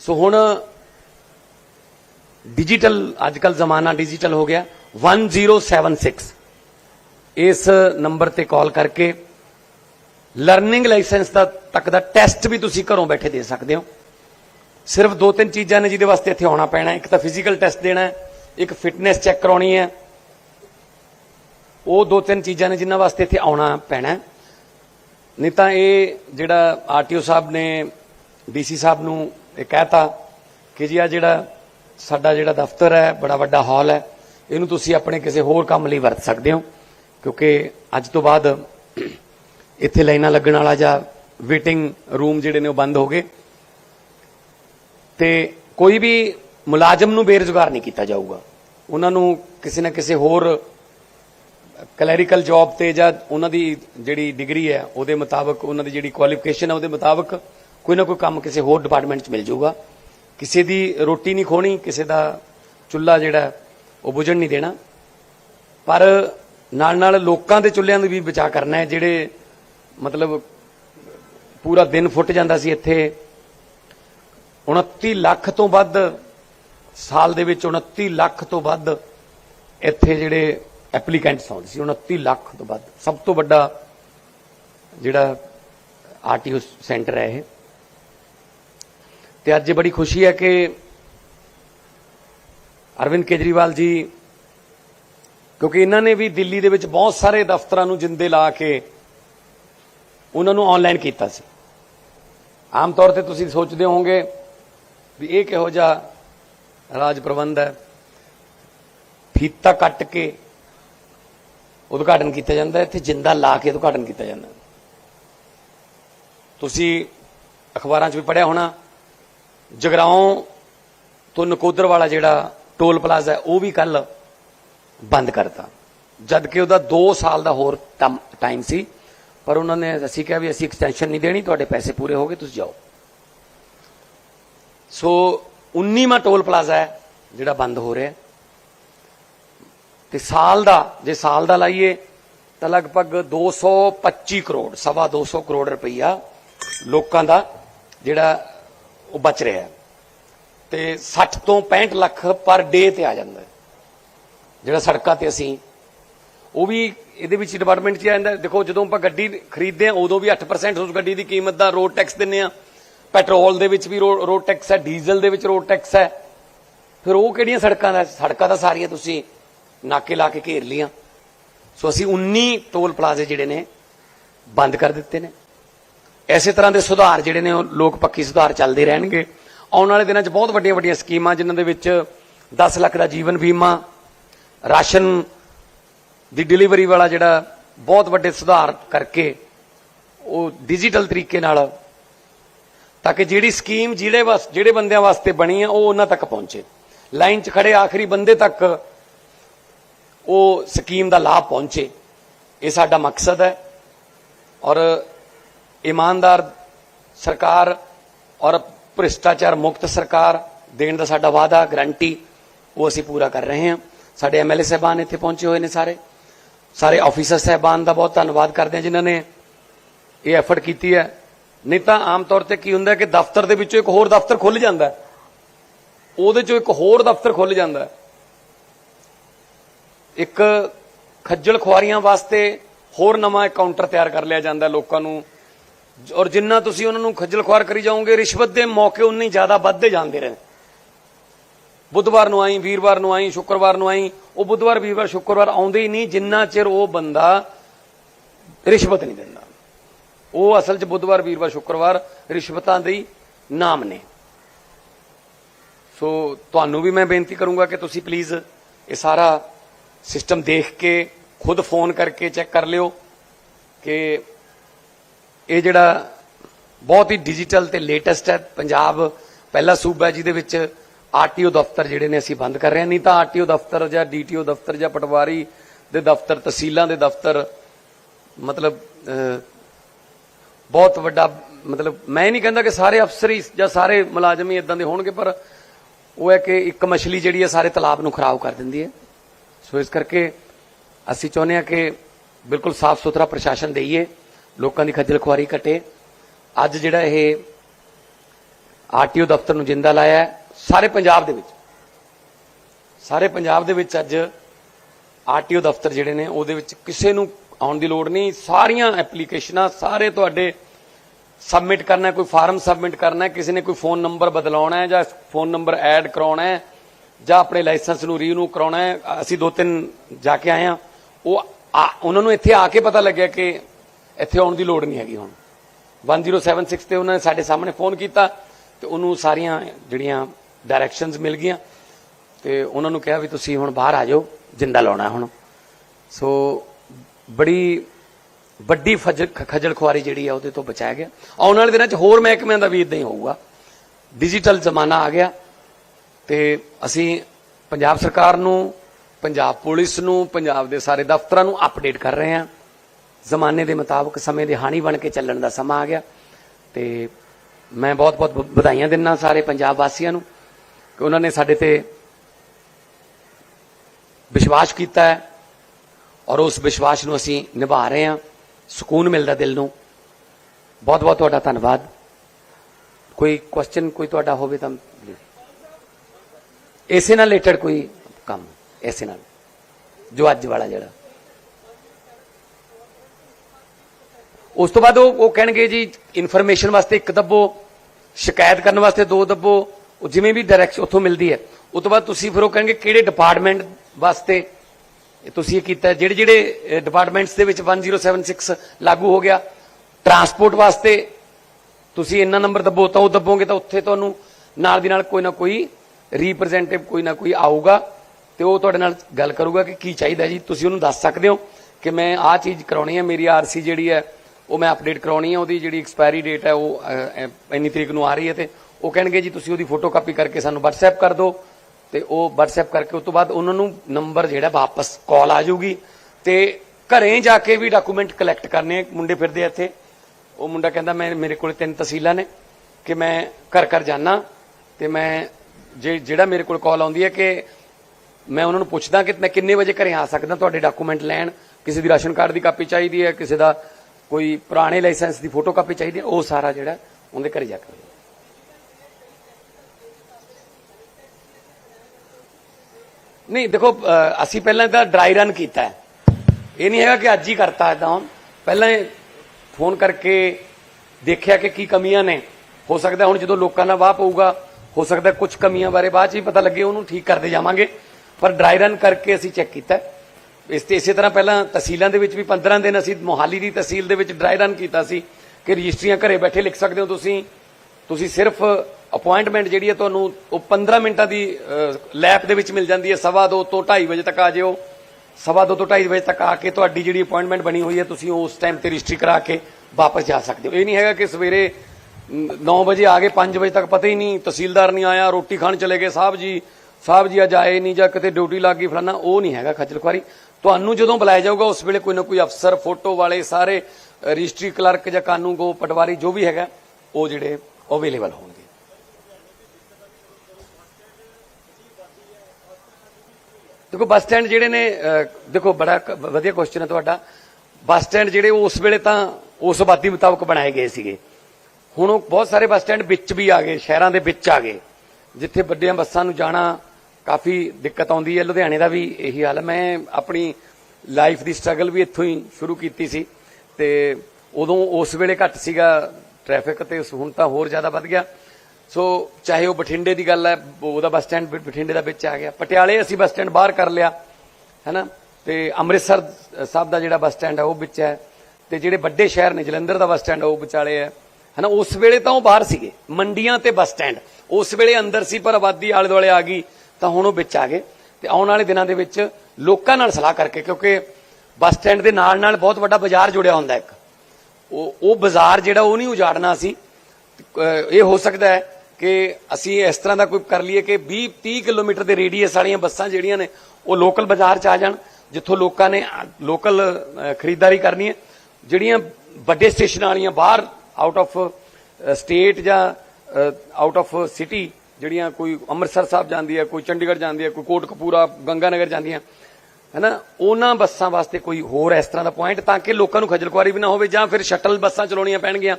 [SPEAKER 4] ਸੋ ਹੁਣ ਡਿਜੀਟਲ ਅੱਜਕੱਲ ਜ਼ਮਾਨਾ ਡਿਜੀਟਲ ਹੋ ਗਿਆ। 1076 ਇਸ ਨੰਬਰ ਤੇ ਕਾਲ ਕਰਕੇ ਲਰਨਿੰਗ ਲਾਇਸੈਂਸ ਦਾ ਤੱਕ ਦਾ ਟੈਸਟ ਵੀ ਤੁਸੀਂ ਘਰੋਂ ਬੈਠੇ ਦੇ ਸਕਦੇ ਹੋ। ਸਿਰਫ ਦੋ ਤਿੰਨ ਚੀਜ਼ਾਂ ਨੇ ਜਿਹਦੇ ਵਾਸਤੇ ਇੱਥੇ ਆਉਣਾ ਪੈਣਾ। ਇੱਕ ਤਾਂ ਫਿਜ਼ੀਕਲ ਟੈਸਟ ਦੇਣਾ ਹੈ, ਇੱਕ ਫਿਟਨੈਸ ਚੈੱਕ ਕਰਾਉਣੀ ਹੈ। ਉਹ ਦੋ ਤਿੰਨ ਚੀਜ਼ਾਂ ਨੇ ਜਿਨ੍ਹਾਂ ਵਾਸਤੇ ਇੱਥੇ ਆਉਣਾ ਪੈਣਾ ਨਹੀਂ ਤਾਂ ਇਹ ਜਿਹੜਾ ਆਰਟੀਓ ਸਾਹਿਬ ਨੇ, ਡੀਸੀ ਸਾਹਿਬ ਨੂੰ ਇਹ ਕਹਿਤਾ ਕਿ ਜੀ ਆ ਜਿਹੜਾ ਸਾਡਾ ਜਿਹੜਾ ਦਫ਼ਤਰ ਹੈ, ਬੜਾ ਵੱਡਾ ਹਾਲ ਹੈ, ਇਹਨੂੰ ਤੁਸੀਂ ਆਪਣੇ ਕਿਸੇ ਹੋਰ ਕੰਮ ਲਈ ਵਰਤ ਸਕਦੇ ਹੋ। ਕਿਉਂਕਿ ਅੱਜ ਤੋਂ ਬਾਅਦ ਇੱਥੇ ਲਾਈਨਾਂ ਲੱਗਣ ਵਾਲਾ ਜਾਂ ਵੇਟਿੰਗ ਰੂਮ ਜਿਹੜੇ ਨੇ ਉਹ ਬੰਦ ਹੋ ਗਏ। ਤੇ ਕੋਈ ਵੀ ਮੁਲਾਜ਼ਮ ਨੂੰ ਬੇਰੁਜ਼ਗਾਰ ਨਹੀਂ ਕੀਤਾ ਜਾਊਗਾ। ਉਹਨਾਂ ਨੂੰ ਕਿਸੇ ਨਾ ਕਿਸੇ ਹੋਰ ਕਲੈਰੀਕਲ ਜੌਬ ਤੇ ਜਾਂ ਉਹਨਾਂ ਦੀ ਜਿਹੜੀ ਡਿਗਰੀ ਹੈ, ਉਹਦੇ ਮੁਤਾਬਕ ਉਹਨਾਂ ਦੀ ਜਿਹੜੀ ਕੁਆਲੀਫਿਕੇਸ਼ਨ ਹੈ, ਉਹਦੇ ਮੁਤਾਬਕ ਕੋਈ ਨਾ ਕੋਈ ਕੰਮ ਕਿਸੇ ਹੋਰ ਡਿਪਾਰਟਮੈਂਟ 'ਚ ਮਿਲ ਜਾਊਗਾ। ਕਿਸੇ ਦੀ ਰੋਟੀ ਨਹੀਂ ਖੋਣੀ, ਕਿਸੇ ਦਾ ਚੁੱਲ੍ਹਾ ਜਿਹੜਾ ਉਹ ਬੁਝਣ ਨਹੀਂ ਦੇਣਾ। ਪਰ ਨਾਲ ਨਾਲ ਲੋਕਾਂ ਦੇ ਚੁੱਲ੍ਹਿਆਂ ਨੂੰ ਵੀ ਬਚਾ ਕਰਨਾ ਹੈ, ਜਿਹੜੇ ਮਤਲਬ ਪੂਰਾ ਦਿਨ ਫੁੱਟ ਜਾਂਦਾ ਸੀ ਇੱਥੇ। 29 ਲੱਖ ਤੋਂ ਵੱਧ ਸਾਲ ਦੇ ਵਿੱਚ 29 ਲੱਖ ਤੋਂ ਵੱਧ ਇੱਥੇ ਜਿਹੜੇ ਐਪਲੀਕੈਂਟਸ ਆਉਂਦੇ ਸੀ। 29 ਲੱਖ ਤੋਂ ਵੱਧ। ਸਭ ਤੋਂ ਵੱਡਾ ਜਿਹੜਾ ਆਰਟੀਓ ਸੈਂਟਰ ਹੈ ਇਹ। ਤੇ ਅੱਜ ਬੜੀ ਖੁਸ਼ੀ ਹੈ ਕਿ ਅਰਵਿੰਦ ਕੇਜਰੀਵਾਲ ਜੀ, ਕਿਉਂਕਿ ਇਹਨਾਂ ਨੇ ਵੀ ਦਿੱਲੀ ਦੇ ਵਿੱਚ ਬਹੁਤ ਸਾਰੇ ਦਫ਼ਤਰਾਂ ਨੂੰ ਜਿੰਦੇ ਲਾ ਕੇ ਉਹਨਾਂ ਨੂੰ ਆਨਲਾਈਨ ਕੀਤਾ ਸੀ। ਆਮ ਤੌਰ ਤੇ ਤੁਸੀਂ ਸੋਚਦੇ ਹੋਵੋਗੇ ਵੀ ਇਹ ਕਿਹੋ ਜਿਹਾ ਰਾਜ ਪ੍ਰਬੰਧ ਹੈ। ਫੀਤਾ ਕੱਟ ਕੇ ਉਦਘਾਟਨ ਕੀਤਾ ਜਾਂਦਾ ਇੱਥੇ ਜਿੰਦਾ ਲਾ ਕੇ ਉਦਘਾਟਨ ਕੀਤਾ ਜਾਂਦਾ ਤੁਸੀਂ ਅਖਬਾਰਾਂ 'ਚ ਵੀ ਪੜਿਆ ਹੋਣਾ, ਜਗਰਾਉਂ ਤੋਂ ਨਕੋਦਰ ਵਾਲਾ ਜਿਹੜਾ ਟੋਲ ਪਲਾਜ਼ਾ ਹੈ, ਉਹ ਵੀ ਕੱਲ ਬੰਦ ਕਰਤਾ। ਜਦ ਕਿ ਉਹਦਾ 2 ਸਾਲ ਦਾ ਹੋਰ ਟਾਈਮ ਸੀ। ਪਰ ਉਹਨਾਂ ਨੇ ਅਸੀਂ ਕਿਹਾ ਵੀ ਅਸੀਂ ਐਕਸਟੈਂਸ਼ਨ ਨਹੀਂ ਦੇਣੀ, ਤੁਹਾਡੇ ਪੈਸੇ ਪੂਰੇ ਹੋ ਗਏ, ਤੁਸੀਂ ਜਾਓ। ਸੋ 19ਵਾਂ ਟੋਲ ਪਲਾਜ਼ਾ ਹੈ, ਜਿਹੜਾ ਬੰਦ ਹੋ ਰਿਹਾ ਹੈ। ਤੇ ਸਾਲ ਦਾ, ਜੇ ਸਾਲ ਦਾ ਲਾਈਏ, ਤਾਂ ਲਗਭਗ 225 ਕਰੋੜ, ਸਵਾ 200 ਕਰੋੜ ਰੁਪਈਆ ਲੋਕਾਂ ਦਾ ਜਿਹੜਾ ਉਹ ਬਚ ਰਿਹਾ ਹੈ। ਤੇ 60 ਤੋਂ 65 ਲੱਖ ਪਰ ਡੇ ਤੇ ਆ ਜਾਂਦਾ ਜਿਹੜਾ ਸੜਕਾਂ ਤੇ ਅਸੀਂ ਉਹ ਵੀ ਇਹਦੇ ਵਿੱਚ ਡਿਪਾਰਟਮੈਂਟ 'ਚ ਆ ਜਾਂਦਾ। ਦੇਖੋ, ਜਦੋਂ ਆਪਾਂ ਗੱਡੀ ਖਰੀਦਦੇ ਆ ਉਦੋਂ ਵੀ 8% ਉਸ ਗੱਡੀ ਦੀ ਕੀਮਤ ਦਾ ਰੋਡ ਟੈਕਸ ਦਿੰਨੇ ਆ ਪੈਟਰੋਲ ਦੇ ਵਿੱਚ ਵੀ ਰੋਡ ਟੈਕਸ ਹੈ ਡੀਜ਼ਲ ਦੇ ਵਿੱਚ ਰੋਡ ਟੈਕਸ ਹੈ। ਫਿਰ ਉਹ ਕਿਹੜੀਆਂ ਸੜਕਾਂ ਦਾ ਸੜਕਾਂ ਤਾਂ ਸਾਰੀਆਂ ਤੁਸੀਂ ਨਾਕੇ ਲਾ ਕੇ ਘੇਰ ਲੀਆਂ ਸੋ ਅਸੀਂ 19 ਟੋਲ ਪਲਾਜ਼ੇ ਜਿਹੜੇ ਨੇ, ਬੰਦ ਕਰ ਦਿੱਤੇ ਨੇ। ਐਸੇ ਤਰ੍ਹਾਂ ਦੇ ਸੁਧਾਰ ਜਿਹੜੇ ਨੇ, ਉਹ ਲੋਕ ਪੱਕੀ ਸੁਧਾਰ ਚੱਲਦੇ ਰਹਿਣਗੇ। ਆਉਣ ਵਾਲੇ ਦਿਨਾਂ 'ਚ ਬਹੁਤ ਵੱਡੀਆਂ ਵੱਡੀਆਂ ਸਕੀਮਾਂ, ਜਿਨ੍ਹਾਂ ਦੇ ਵਿੱਚ 10 ਲੱਖ ਦਾ ਜੀਵਨ ਬੀਮਾ, ਰਾਸ਼ਨ ਦੀ ਡਿਲੀਵਰੀ ਵਾਲਾ ਜਿਹੜਾ ਬਹੁਤ ਵੱਡੇ ਸੁਧਾਰ ਕਰਕੇ ਉਹ ਡਿਜੀਟਲ ਤਰੀਕੇ ਨਾਲ ਤਾਂ ਕਿ ਜਿਹੜੀ ਸਕੀਮ ਜਿਹੜੇ ਵਾਸ, ਜਿਹੜੇ ਬੰਦਿਆਂ ਵਾਸਤੇ ਬਣੀ ਹੈ ਉਹ ਉਹਨਾਂ ਤੱਕ ਪਹੁੰਚੇ। ਲਾਈਨ 'ਚ ਖੜੇ ਆਖਰੀ ਬੰਦੇ ਤੱਕ ਉਹ ਸਕੀਮ ਦਾ ਲਾਭ ਪਹੁੰਚੇ। ਇਹ ਸਾਡਾ ਮਕਸਦ ਹੈ ਔਰ ਇਮਾਨਦਾਰ ਸਰਕਾਰ ਔਰ ਭ੍ਰਿਸ਼ਟਾਚਾਰ ਮੁਕਤ ਸਰਕਾਰ ਦੇਣ ਦਾ ਸਾਡਾ ਵਾਅਦਾ ਗਰੰਟੀ ਉਹ ਅਸੀਂ ਪੂਰਾ ਕਰ ਰਹੇ ਹਾਂ। ਸਾਡੇ ਐਮਐਲਏ ਸਾਹਿਬਾਨ ਇੱਥੇ ਪਹੁੰਚੇ ਹੋਏ ਨੇ ਸਾਰੇ। ਸਾਰੇ ਆਫੀਸਰ ਸਾਹਿਬਾਨ ਦਾ ਬਹੁਤ ਧੰਨਵਾਦ ਕਰਦੇ ਹਾਂ ਜਿਨ੍ਹਾਂ ਨੇ ਇਹ ਐਫਰਟ ਕੀਤੀ ਹੈ। ਨਹੀਂ ਤਾਂ ਆਮ ਤੌਰ ਤੇ ਕੀ ਹੁੰਦਾ ਕਿ ਦਫ਼ਤਰ ਦੇ ਵਿੱਚੋਂ ਇੱਕ ਹੋਰ ਦਫ਼ਤਰ ਖੁੱਲ ਜਾਂਦਾ ਉਹਦੇ ਚੋਂ ਇੱਕ ਹੋਰ ਦਫ਼ਤਰ ਖੁੱਲ ਜਾਂਦਾ ਇੱਕ ਖੱਜਲ ਖੁਆਰੀਆਂ ਵਾਸਤੇ ਹੋਰ ਨਵਾਂ ਕਾਊਂਟਰ ਤਿਆਰ ਕਰ ਲਿਆ ਜਾਂਦਾ ਲੋਕਾਂ ਨੂੰ। ਔਰ ਜਿੰਨਾ ਤੁਸੀਂ ਉਹਨਾਂ ਨੂੰ ਖੱਜਲ ਖੁਆਰ ਕਰੀ ਜਾਓਗੇ, ਰਿਸ਼ਵਤ ਦੇ ਮੌਕੇ ਉਨੇ ਜ਼ਿਆਦਾ ਵੱਧਦੇ ਜਾਂਦੇ ਰਹੇ। ਬੁੱਧਵਾਰ ਨੂੰ ਆਈ, ਵੀਰਵਾਰ ਨੂੰ ਆਈ, ਸ਼ੁੱਕਰਵਾਰ ਨੂੰ ਆਈ। ਉਹ ਬੁੱਧਵਾਰ, ਵੀਰਵਾਰ, ਸ਼ੁੱਕਰਵਾਰ ਆਉਂਦੇ ਹੀ ਨਹੀਂ। ਜਿੰਨਾ ਚਿਰ ਉਹ ਬੰਦਾ ਰਿਸ਼ਵਤ ਨਹੀਂ ਦਿੰਦਾ। ਉਹ ਅਸਲ 'ਚ ਬੁੱਧਵਾਰ, ਵੀਰਵਾਰ, ਸ਼ੁੱਕਰਵਾਰ ਰਿਸ਼ਵਤਾਂ ਦੇ ਨਾਮ ਨੇ। ਸੋ ਤੁਹਾਨੂੰ ਵੀ ਮੈਂ ਬੇਨਤੀ ਕਰੂੰਗਾ ਕਿ ਤੁਸੀਂ ਪਲੀਜ਼ ਇਹ ਸਾਰਾ ਸਿਸਟਮ ਦੇਖ ਕੇ, ਖੁਦ ਫੋਨ ਕਰਕੇ ਚੈੱਕ ਕਰ ਲਿਓ ਕਿ ਇਹ ਜਿਹੜਾ ਬਹੁਤ ਹੀ ਡਿਜੀਟਲ ਤੇ ਲੇਟੈਸਟ ਹੈ। ਪੰਜਾਬ ਪਹਿਲਾ ਸੂਬਾ ਜਿਹਦੇ ਵਿੱਚ ਆਰਟੀਓ ਦਫ਼ਤਰ ਜਿਹੜੇ ਨੇ ਅਸੀਂ ਬੰਦ ਕਰ ਰਹੇ ਹਾਂ। ਨਹੀਂ ਤਾਂ ਆਰਟੀਓ ਦਫ਼ਤਰ ਜਾਂ ਡੀਟੀਓ ਦਫ਼ਤਰ ਜਾਂ ਪਟਵਾਰੀ ਦੇ ਦਫ਼ਤਰ ਤਹਿਸੀਲਾਂ ਦੇ ਦਫ਼ਤਰ ਮਤਲਬ ਬਹੁਤ ਵੱਡਾ ਮਤਲਬ ਮੈਂ ਨਹੀਂ ਕਹਿੰਦਾ ਕਿ ਸਾਰੇ ਅਫਸਰ ਹੀ ਜਾਂ ਸਾਰੇ ਮੁਲਾਜ਼ਮ ਹੀ ਇਦਾਂ ਦੇ ਹੋਣਗੇ ਪਰ ਉਹ ਹੈ ਕਿ ਇੱਕ ਮਛਲੀ ਜਿਹੜੀ ਹੈ ਸਾਰੇ ਤਲਾਬ ਨੂੰ ਖਰਾਬ ਕਰ ਦਿੰਦੀ ਹੈ। ਸੋ ਇਸ ਕਰਕੇ ਅਸੀਂ ਚਾਹੁੰਦੇ ਹਾਂ ਕਿ ਬਿਲਕੁਲ ਸਾਫ਼ ਸੁਥਰਾ ਪ੍ਰਸ਼ਾਸਨ ਦੇਈਏ ਲੋਕਾਂ ਦੀ ਖੱਜਲ ਖੁਆਰੀ ਘਟੇ। ਅੱਜ ਜਿਹੜਾ ਇਹ ਆਰਟੀਓ ਦਫ਼ਤਰ ਨੂੰ ਜਿੰਦਾ ਲਾਇਆ ਹੈ, ਸਾਰੇ ਪੰਜਾਬ ਦੇ ਵਿੱਚ। ਸਾਰੇ ਪੰਜਾਬ ਦੇ ਵਿੱਚ ਅੱਜ ਆਰਟੀਓ ਦਫ਼ਤਰ ਜਿਹੜੇ ਨੇ, ਉਹਦੇ ਵਿੱਚ ਕਿਸੇ ਨੂੰ ਆਉਣ ਦੀ ਲੋੜ ਨਹੀਂ। ਸਾਰੀਆਂ ਐਪਲੀਕੇਸ਼ਨਾਂ ਸਾਰੇ ਤੁਹਾਡੇ ਸਬਮਿਟ ਕਰਨਾ ਕੋਈ ਫਾਰਮ ਸਬਮਿਟ ਕਰਨਾ ਕਿਸੇ ਨੇ ਕੋਈ ਫੋਨ ਨੰਬਰ ਬਦਲਾਉਣਾ ਹੈ ਜਾਂ ਫੋਨ ਨੰਬਰ ਐਡ ਕਰਾਉਣਾ ਹੈ ਜਾਂ ਆਪਣੇ ਲਾਇਸੈਂਸ ਨੂੰ ਰੀਨਿਊ ਕਰਾਉਣਾ ਹੈ। ਅਸੀਂ ਦੋ ਤਿੰਨ ਜਾ ਕੇ ਆਏ ਹਾਂ। ਉਹ ਆ- ਉਹਨਾਂ ਨੂੰ ਇੱਥੇ ਆ ਕੇ ਪਤਾ ਲੱਗਿਆ ਕਿ ਇੱਥੇ ਆਉਣ ਦੀ ਲੋੜ ਨਹੀਂ ਹੈਗੀ ਹੁਣ। 1076 ਤੇ ਉਹਨਾਂ ਨੇ ਸਾਡੇ ਸਾਹਮਣੇ ਫੋਨ ਕੀਤਾ ਤੇ ਉਹਨੂੰ ਸਾਰੀਆਂ ਜਿਹੜੀਆਂ ਡਾਇਰੈਕਸ਼ਨਸ ਮਿਲ ਗਈਆਂ ਤੇ ਉਹਨਾਂ ਨੂੰ ਕਿਹਾ ਵੀ ਤੁਸੀਂ ਹੁਣ ਬਾਹਰ ਆ ਜਾਓ, ਜਿੰਦਾ ਲਾਉਣਾ ਹੁਣ। ਸੋ ਬੜੀ, ਵੱਡੀ ਫਜ- ਖੱਜਲ ਖੁਆਰੀ ਜਿਹੜੀ ਆ ਉਹਦੇ ਤੋਂ ਬਚਾਇਆ ਗਿਆ। ਆਉਣ ਵਾਲੇ ਦਿਨਾਂ 'ਚ ਹੋਰ ਮਹਿਕਮਿਆਂ ਦਾ ਵੀ ਇਦਾਂ ਹੀ ਹੋਊਗਾ। ਡਿਜੀਟਲ ਜ਼ਮਾਨਾ ਆ ਗਿਆ ਤੇ ਅਸੀਂ ਪੰਜਾਬ ਸਰਕਾਰ ਨੂੰ, ਪੰਜਾਬ ਪੁਲਿਸ ਨੂੰ, ਪੰਜਾਬ ਦੇ ਸਾਰੇ ਦਫ਼ਤਰਾਂ ਨੂੰ ਅਪਡੇਟ ਕਰ ਰਹੇ ਹਾਂ। ਜ਼ਮਾਨੇ ਦੇ ਮੁਤਾਬਕ ਸਮੇਂ ਦੇ ਹਾਣੀ ਬਣ ਕੇ ਚੱਲਣ ਦਾ ਸਮਾਂ ਆ ਗਿਆ ਤੇ ਮੈਂ ਬਹੁਤ-ਬਹੁਤ ਵਧਾਈਆਂ ਦਿੰਦਾ ਸਾਰੇ ਪੰਜਾਬ ਵਾਸੀਆਂ ਨੂੰ। ਕਿ ਉਹਨਾਂ ਨੇ ਸਾਡੇ ਤੇ ਵਿਸ਼ਵਾਸ ਕੀਤਾ ਹੈ ਔਰ ਉਸ ਵਿਸ਼ਵਾਸ ਨੂੰ ਅਸੀਂ ਨਿਭਾ ਰਹੇ ਹਾਂ। ਸਕੂਨ ਮਿਲਦਾ ਦਿਲ ਨੂੰ। ਬਹੁਤ ਬਹੁਤ ਤੁਹਾਡਾ ਧੰਨਵਾਦ। ਕੋਈ ਕੁਐਸਚਨ ਕੋਈ ਤੁਹਾਡਾ ਹੋਵੇ ਤਾਂ ਇਸੇ ਨਾਲ ਰਿਲੇਟਡ ਕੋਈ ਕੰਮ, ਇਸੇ ਨਾਲ। ਜੋ ਅੱਜ ਵਾਲਾ ਜਿਹੜਾ। ਉਸ ਤੋਂ ਬਾਅਦ ਉਹ ਉਹ ਕਹਿਣਗੇ ਜੀ ਇਨਫੋਰਮੇਸ਼ਨ ਵਾਸਤੇ ਇੱਕ ਦੱਬੋ, ਸ਼ਿਕਾਇਤ ਕਰਨ ਵਾਸਤੇ ਦੋ ਦੱਬੋ। ਉਹ ਜਿਵੇਂ ਵੀ ਡਾਇਰੈਕਸ਼ਨ ਉੱਥੋਂ ਮਿਲਦੀ ਹੈ। ਉਸ ਤੋਂ ਬਾਅਦ ਤੁਸੀਂ ਫਿਰ ਉਹ ਕਹਿਣਗੇ ਕਿਹੜੇ ਡਿਪਾਰਟਮੈਂਟ ਵਾਸਤੇ ਤੁਸੀਂ ਇਹ ਕੀਤਾ ਜਿਹੜੇ ਜਿਹੜੇ ਡਿਪਾਰਟਮੈਂਟਸ ਦੇ ਵਿੱਚ 1076 ਲਾਗੂ ਹੋ ਗਿਆ ਟਰਾਂਸਪੋਰਟ ਵਾਸਤੇ ਤੁਸੀਂ ਇੰਨਾ ਨੰਬਰ ਦੱਬੋ ਤਾਂ ਉਹ ਦੱਬੋਗੇ ਤਾਂ ਉੱਥੇ ਤੁਹਾਨੂੰ ਨਾਲ ਦੀ ਨਾਲ ਕੋਈ ਨਾ ਕੋਈ ਰਿਪਰੈਜ਼ੈਂਟੇਟਿਵ ਕੋਈ ਨਾ ਕੋਈ ਆਊਗਾ ਤੇ ਉਹ ਤੁਹਾਡੇ ਨਾਲ ਗੱਲ ਕਰੂਗਾ ਕਿ ਕੀ ਚਾਹੀਦਾ ਜੀ। ਤੁਸੀਂ ਉਹਨੂੰ ਦੱਸ ਸਕਦੇ ਹੋ ਕਿ ਮੈਂ ਆਹ ਚੀਜ਼ ਕਰਾਉਣੀ ਹੈ, ਮੇਰੀ ਆਰਸੀ ਜਿਹੜੀ ਹੈ, ਉਹ ਮੈਂ ਅਪਡੇਟ ਕਰਾਉਣੀ ਹੈ, ਉਹਦੀ ਜਿਹੜੀ ਐਕਸਪਾਇਰੀ ਡੇਟ ਹੈ, ਉਹ ਇੰਨੀ ਤਰੀਕ ਨੂੰ ਆ ਰਹੀ ਹੈ ਤੇ ਉਹ ਕਹਿਣਗੇ ਜੀ ਤੁਸੀਂ ਉਹਦੀ ਫੋਟੋ ਕਾਪੀ ਕਰਕੇ ਸਾਨੂੰ WhatsApp ਕਰ ਦਿਓ। ਤੇ ਉਹ WhatsApp ਕਰਕੇ ਉਸ ਤੋਂ ਬਾਅਦ ਉਹਨਾਂ ਨੂੰ ਨੰਬਰ ਜਿਹੜਾ ਵਾਪਸ ਕਾਲ ਆ ਜਾਊਗੀ। ਤੇ ਘਰੇ ਜਾ ਕੇ ਵੀ ਡਾਕੂਮੈਂਟ ਕਲੈਕਟ ਕਰਨੇ ਮੁੰਡੇ ਫਿਰਦੇ ਇੱਥੇ। ਉਹ ਮੁੰਡਾ ਕਹਿੰਦਾ, ਮੈਂ, ਮੇਰੇ ਕੋਲ ਤਿੰਨ ਤਹਿਸੀਲਾਂ ਨੇ ਕਿ ਮੈਂ ਘਰ ਘਰ ਜਾਣਾ ਤੇ ਮੈਂ ਜੇ, ਜਿਹੜਾ ਮੇਰੇ ਕੋਲ ਕਾਲ ਆਉਂਦੀ ਹੈ ਕਿ ਮੈਂ ਉਹਨਾਂ ਨੂੰ ਪੁੱਛਦਾ ਕਿ ਮੈਂ ਕਿੰਨੇ ਵਜੇ ਘਰੇ ਆ ਸਕਦਾ ਤੁਹਾਡੇ ਡਾਕੂਮੈਂਟ ਲੈਣ? ਕਿਸੇ ਦੀ ਰਾਸ਼ਨ ਕਾਰਡ ਦੀ ਕਾਪੀ ਚਾਹੀਦੀ ਹੈ, ਕਿਸੇ ਦਾ ਕੋਈ ਪੁਰਾਣੇ ਲਾਇਸੈਂਸ ਦੀ ਫੋਟੋ ਕਾਪੀ ਚਾਹੀਦੀ ਹੈ, ਉਹ ਸਾਰਾ ਜਿਹੜਾ ਉਹਦੇ ਘਰੇ ਜਾ ਕੇ ਨਹੀਂ, ਦੇਖੋ ਅਸੀਂ ਪਹਿਲਾਂ ਤਾਂ ਡਰਾਈ ਰਨ ਕੀਤਾ ਹੈ। ਇਹ ਨਹੀਂ ਹੈਗਾ ਕਿ ਅੱਜ ਹੀ ਕਰਤਾ ਇਦਾਂ ਪਹਿਲਾਂ ਫੋਨ ਕਰਕੇ ਦੇਖਿਆ ਕਿ ਕੀ ਕਮੀਆਂ ਨੇ। ਹੋ ਸਕਦਾ ਹੁਣ ਜਦੋਂ ਲੋਕਾਂ ਦਾ ਵਾਹ ਪਊਗਾ, ਹੋ ਸਕਦਾ ਕੁਝ ਕਮੀਆਂ ਬਾਰੇ ਬਾਅਦ ਚ ਹੀ ਪਤਾ ਲੱਗੇ, ਉਹਨੂੰ ਠੀਕ ਕਰਦੇ ਜਾਵਾਂਗੇ। ਪਰ ਡਰਾਈ ਰਨ ਕਰਕੇ ਅਸੀਂ ਚੈੱਕ ਕੀਤਾ ਇਸ ਤੇ ਇਸੇ ਤਰ੍ਹਾਂ ਪਹਿਲਾਂ ਤਹਿਸੀਲਾਂ ਦੇ ਵਿੱਚ ਵੀ 15 ਦਿਨ ਅਸੀਂ ਮੋਹਾਲੀ ਦੀ ਤਹਿਸੀਲ ਦੇ ਵਿੱਚ ਡਰਾਈ ਰਨ ਕੀਤਾ ਸੀ ਕਿ ਰਜਿਸਟਰੀਆਂ ਘਰੇ ਬੈਠੇ ਲਿਖ ਸਕਦੇ ਹੋ ਤੁਸੀਂ। ਤੁਸੀਂ ਸਿਰਫ ਅਪਾਇੰਟਮੈਂਟ ਜਿਹੜੀ ਹੈ ਤੁਹਾਨੂੰ ਉਹ 15 ਮਿੰਟਾਂ ਦੀ ਲੈਪ ਦੇ ਵਿੱਚ ਮਿਲ ਜਾਂਦੀ ਹੈ। ਸਵਾ ਦੋ ਤੋਂ 2:30 ਵਜੇ ਤੱਕ ਆ ਜਿਓ। ਸਵਾ ਦੋ ਤੋਂ 2:30 ਵਜੇ ਤੱਕ ਆ ਕੇ ਤੁਹਾਡੀ ਜਿਹੜੀ ਅਪਾਇੰਟਮੈਂਟ ਬਣੀ ਹੋਈ ਹੈ, ਤੁਸੀਂ ਉਸ ਟਾਈਮ ਤੇ ਰਜਿਸਟਰੀ ਕਰਾ ਕੇ ਵਾਪਸ ਜਾ ਸਕਦੇ ਹੋ। ਇਹ ਨਹੀਂ ਹੈਗਾ ਕਿ ਸਵੇਰੇ 9 ਵਜੇ ਆ ਗਏ 5 ਵਜੇ ਤੱਕ ਪਤਾ ਹੀ ਨਹੀਂ, ਤਹਿਸੀਲਦਾਰ ਨਹੀਂ ਆਇਆ, ਰੋਟੀ ਖਾਣ ਚਲੇ ਗਏ, ਸਾਹਿਬ ਜੀ ਸਾਹਿਬ ਜੀ ਅੱਜ ਆਏ ਨਹੀਂ ਜਾਂ ਕਿਤੇ ਡਿਊਟੀ ਲੱਗ ਗਈ ਫਲਾਣਾ ਉਹ ਨਹੀਂ ਹੈਗਾ ਖੱਜਲ ਖੁਆਰੀ। ਤੁਹਾਨੂੰ ਜਦੋਂ ਬੁਲਾਇਆ ਜਾਊਗਾ, ਉਸ ਵੇਲੇ ਕੋਈ ਨਾ ਕੋਈ ਅਫਸਰ ਫੋਟੋ ਵਾਲੇ, ਸਾਰੇ ਰਜਿਸਟਰੀ ਕਲਰਕ ਜਾਂ ਕਾਨੂੰਗੋ ਪਟਵਾਰੀ, ਜੋ ਵੀ ਹੈਗਾ, ਉਹ ਜਿਹੜੇ ਅਵੇਲੇਬਲ ਹੋਣਗੇ। ਦੇਖੋ, ਬੱਸ ਸਟੈਂਡ ਜਿਹੜੇ ਨੇ ਦੇਖੋ, ਬੜਾ ਵਧੀਆ ਕੁਐਸਚਨ ਹੈ ਤੁਹਾਡਾ। ਬੱਸ ਸਟੈਂਡ ਜਿਹੜੇ ਉਸ ਵੇਲੇ ਤਾਂ ਉਸ ਆਬਾਦੀ ਮੁਤਾਬਕ ਬਣਾਏ ਗਏ ਸੀਗੇ। ਹੁਣ ਉਹ ਬਹੁਤ ਸਾਰੇ ਬੱਸ ਸਟੈਂਡ ਵਿੱਚ ਵੀ ਆ ਗਏ, ਸ਼ਹਿਰਾਂ ਦੇ ਵਿੱਚ ਆ ਗਏ। ਜਿੱਥੇ ਵੱਡੀਆਂ ਬੱਸਾਂ ਨੂੰ ਜਾਣਾ ਕਾਫੀ ਦਿੱਕਤ ਆਉਂਦੀ ਹੈ। ਲੁਧਿਆਣੇ ਦਾ ਵੀ ਇਹੀ ਹਾਲ ਹੈ। ਮੈਂ ਆਪਣੀ ਲਾਈਫ ਦੀ ਸਟਰਗਲ ਵੀ ਇੱਥੋਂ ਹੀ ਸ਼ੁਰੂ ਕੀਤੀ ਸੀ। ਤੇ ਉਦੋਂ ਉਸ ਵੇਲੇ ਘੱਟ ਸੀਗਾ ਟ੍ਰੈਫਿਕ ਤੇ ਹੁਣ ਤਾਂ ਹੋਰ ਜ਼ਿਆਦਾ ਵੱਧ ਗਿਆ। ਸੋ ਚਾਹੇ ਉਹ ਬਠਿੰਡੇ ਦੀ ਗੱਲ ਹੈ, ਉਹਦਾ ਬੱਸ ਸਟੈਂਡ ਬਠਿੰਡੇ ਦਾ ਵਿੱਚ ਆ ਗਿਆ। ਪਟਿਆਲੇ ਅਸੀਂ ਬੱਸ ਸਟੈਂਡ ਬਾਹਰ ਕਰ ਲਿਆ, ਹੈਨਾ? ਤੇ ਅੰਮ੍ਰਿਤਸਰ ਸਾਹਿਬ ਦਾ ਜਿਹੜਾ ਬੱਸ ਸਟੈਂਡ ਹੈ ਉਹ ਵਿੱਚ ਹੈ। ਤੇ ਜਿਹੜੇ ਵੱਡੇ ਸ਼ਹਿਰ ਨੇ, ਜਲੰਧਰ ਦਾ ਬੱਸ ਸਟੈਂਡ ਉਹ ਵਿਚਾਲੇ ਹੈ। ਹੈਨਾ? ਉਸ ਵੇਲੇ ਤਾਂ ਉਹ ਬਾਹਰ ਸੀਗੇ, ਮੰਡੀਆਂ ਤੇ ਬੱਸ ਸਟੈਂਡ। ਉਸ ਵੇਲੇ ਅੰਦਰ ਸੀ, ਪਰ ਆਬਾਦੀ ਆਲੇ ਦੁਆਲੇ ਆ ਗਈ, ਤਾਂ ਹੁਣ ਉਹ ਵਿੱਚ ਆ ਗਏ। ਤੇ ਆਉਣ ਵਾਲੇ ਦਿਨਾਂ ਦੇ ਵਿੱਚ ਲੋਕਾਂ ਨਾਲ ਸਲਾਹ ਕਰਕੇ, ਕਿਉਂਕਿ ਬੱਸ ਸਟੈਂਡ ਦੇ ਨਾਲ ਨਾਲ ਬਹੁਤ ਵੱਡਾ ਬਾਜ਼ਾਰ ਜੁੜਿਆ ਹੁੰਦਾ ਇੱਕ। ਉਹ ਉਹ ਬਾਜ਼ਾਰ ਜਿਹੜਾ ਉਹ ਨਹੀਂ ਉਜਾੜਨਾ ਸੀ। ਇਹ ਹੋ ਸਕਦਾ ਹੈ ਕਿ ਅਸੀਂ ਇਸ ਤਰ੍ਹਾਂ ਦਾ ਕੋਈ ਕਰ ਲਈਏ ਕਿ 20 30 ਕਿਲੋਮੀਟਰ ਦੇ ਰੇਡੀਅਸ ਵਾਲੀਆਂ ਬੱਸਾਂ ਜਿਹੜੀਆਂ ਨੇ, ਉਹ ਲੋਕਲ ਬਾਜ਼ਾਰ 'ਚ ਆ ਜਾਣ, ਜਿੱਥੋਂ ਲੋਕਾਂ ਨੇ ਲੋਕਲ ਖਰੀਦਦਾਰੀ ਕਰਨੀ ਹੈ। ਜਿਹੜੀਆਂ ਵੱਡੇ ਸਟੇਸ਼ਨਾਂ ਵਾਲੀਆਂ ਬਾਹਰ ਆਊਟ ਆਫ ਸਟੇਟ ਜਾਂ ਆਊਟ ਆਫ ਸਿਟੀ ਜਿਹੜੀਆਂ ਕੋਈ ਅੰਮ੍ਰਿਤਸਰ ਸਾਹਿਬ ਜਾਂਦੀ ਹੈ, ਕੋਈ ਚੰਡੀਗੜ੍ਹ ਜਾਂਦੀ ਹੈ, ਕੋਈ ਕੋਟਕਪੂਰਾ, ਗੰਗਾਨਗਰ ਜਾਂਦੀਆਂ ਹੈਨਾ? ਉਹਨਾਂ ਬੱਸਾਂ ਵਾਸਤੇ ਕੋਈ ਹੋਰ ਇਸ ਤਰ੍ਹਾਂ ਦਾ ਪੁਆਇੰਟ ਤਾਂ ਕਿ ਲੋਕਾਂ ਨੂੰ ਖੱਜਲ ਖੁਆਰੀ ਵੀ ਨਾ ਹੋਵੇ ਜਾਂ ਫਿਰ ਸ਼ਟਲ ਬੱਸਾਂ ਚਲਾਉਣੀਆਂ ਪੈਣਗੀਆਂ।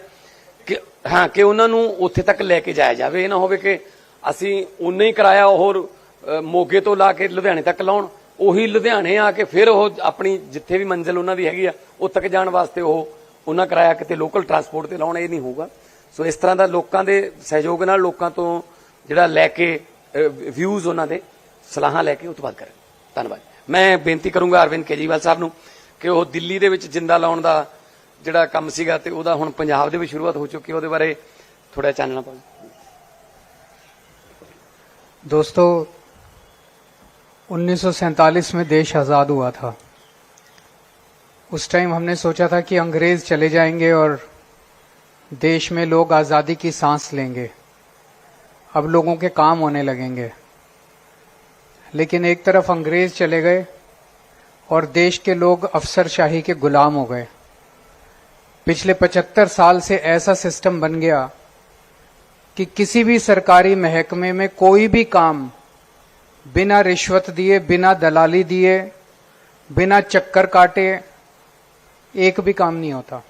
[SPEAKER 4] ਕਿ ਹਾਂ, ਕਿ ਉਹਨਾਂ ਨੂੰ ਉੱਥੇ ਤੱਕ ਲੈ ਕੇ ਜਾਇਆ ਜਾਵੇ। ਇਹ ਨਾ ਹੋਵੇ ਕਿ ਅਸੀਂ ਉਨਾ ਹੀ ਕਿਰਾਇਆ ਹੋਰ ਮੋਗੇ ਤੋਂ ਲਾ ਕੇ ਲੁਧਿਆਣੇ ਤੱਕ ਲਾਉਣ। ਉਹੀ ਲੁਧਿਆਣੇ ਆ ਕੇ ਫਿਰ ਉਹ ਆਪਣੀ ਜਿੱਥੇ ਵੀ ਮੰਜ਼ਿਲ ਉਹਨਾਂ ਦੀ ਹੈਗੀ ਆ, ਉਹ ਤੱਕ ਜਾਣ ਵਾਸਤੇ ਉਹ ਉਹਨਾਂ ਕਿਰਾਇਆ ਕਿਤੇ ਲੋਕਲ ਟਰਾਂਸਪੋਰਟ ਤੇ ਲਾਉਣ, ਇਹ ਨਹੀਂ ਹੋਊਗਾ। ਸੋ ਇਸ ਤਰ੍ਹਾਂ ਦਾ ਲੋਕਾਂ ਦੇ ਸਹਿਯੋਗ ਨਾਲ ਲੋਕਾਂ ਤੋਂ ਜਿਹੜਾ ਲੈ ਕੇ ਵਿਊਜ਼ ਉਹਨਾਂ ਦੇ, ਸਲਾਹਾਂ ਲੈ ਕੇ ਉਤਪਾਦ ਕਰਨ ਧੰਨਵਾਦ। ਮੈਂ ਬੇਨਤੀ ਕਰੂੰਗਾ ਅਰਵਿੰਦ ਕੇਜੀਵਾਲ ਸਾਹਿਬ ਨੂੰ ਕਿ ਉਹ ਦਿੱਲੀ ਦੇ ਵਿੱਚ ਜਿੰਦਾ ਲਾਉਣ ਦਾ ਜਿਹੜਾ ਕੰਮ ਸੀਗਾ ਤੇ ਉਹਦਾ ਹੁਣ ਪੰਜਾਬ ਦੇ ਵਿੱਚ ਸ਼ੁਰੂਆਤ ਹੋ ਚੁੱਕੀ ਹੈ ਉਹਦੇ ਬਾਰੇ ਥੋੜਾ ਚਾਨਣਾ ਪਾਓ
[SPEAKER 3] दोस्तों 1947 में देश आज़ाद हुआ था उस टाइम हमने सोचा था कि अंग्रेज चले जाएंगे और देश में लोग आज़ादी की सांस लेंगे अब लोगों के काम होने लगेंगे लेकिन एक तरफ अंग्रेज चले गए और देश के लोग अफसरशाही के गुलाम हो गए पिछले 75 साल से ऐसा सिस्टम बन गया कि किसी भी सरकारी महकमे में कोई भी काम बिना रिश्वत दिए, बिना दलाली दिए, बिना चक्कर काटे, एक भी काम नहीं होता।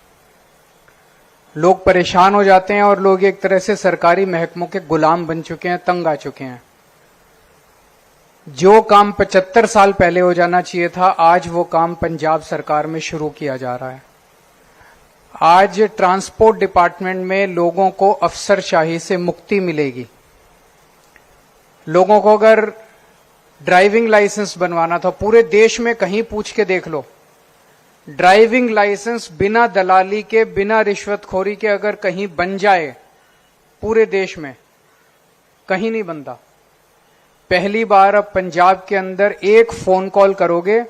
[SPEAKER 3] लोग परेशान हो जाते हैं और लोग एक तरह से सरकारी महकमों के गुलाम बन चुके हैं, तंग आ चुके हैं। जो काम 75 साल पहले हो जाना चाहिए था, आज वो काम पंजाब सरकार में शुरू किया जा रहा है। आज ट्रांसपोर्ट डिपार्टमेंट में लोगों को अफसरशाही से मुक्ति मिलेगी। लोगों को अगर ड्राइविंग लाइसेंस बनवाना था, पूरे देश में कहीं पूछ के देख लो। ड्राइविंग लाइसेंस बिना दलाली के, बिना रिश्वतखोरी के अगर कहीं बन जाए, पूरे देश में, कहीं नहीं बनता। पहली बार अब पंजाब के अंदर एक फ़ोन कॉल करोगे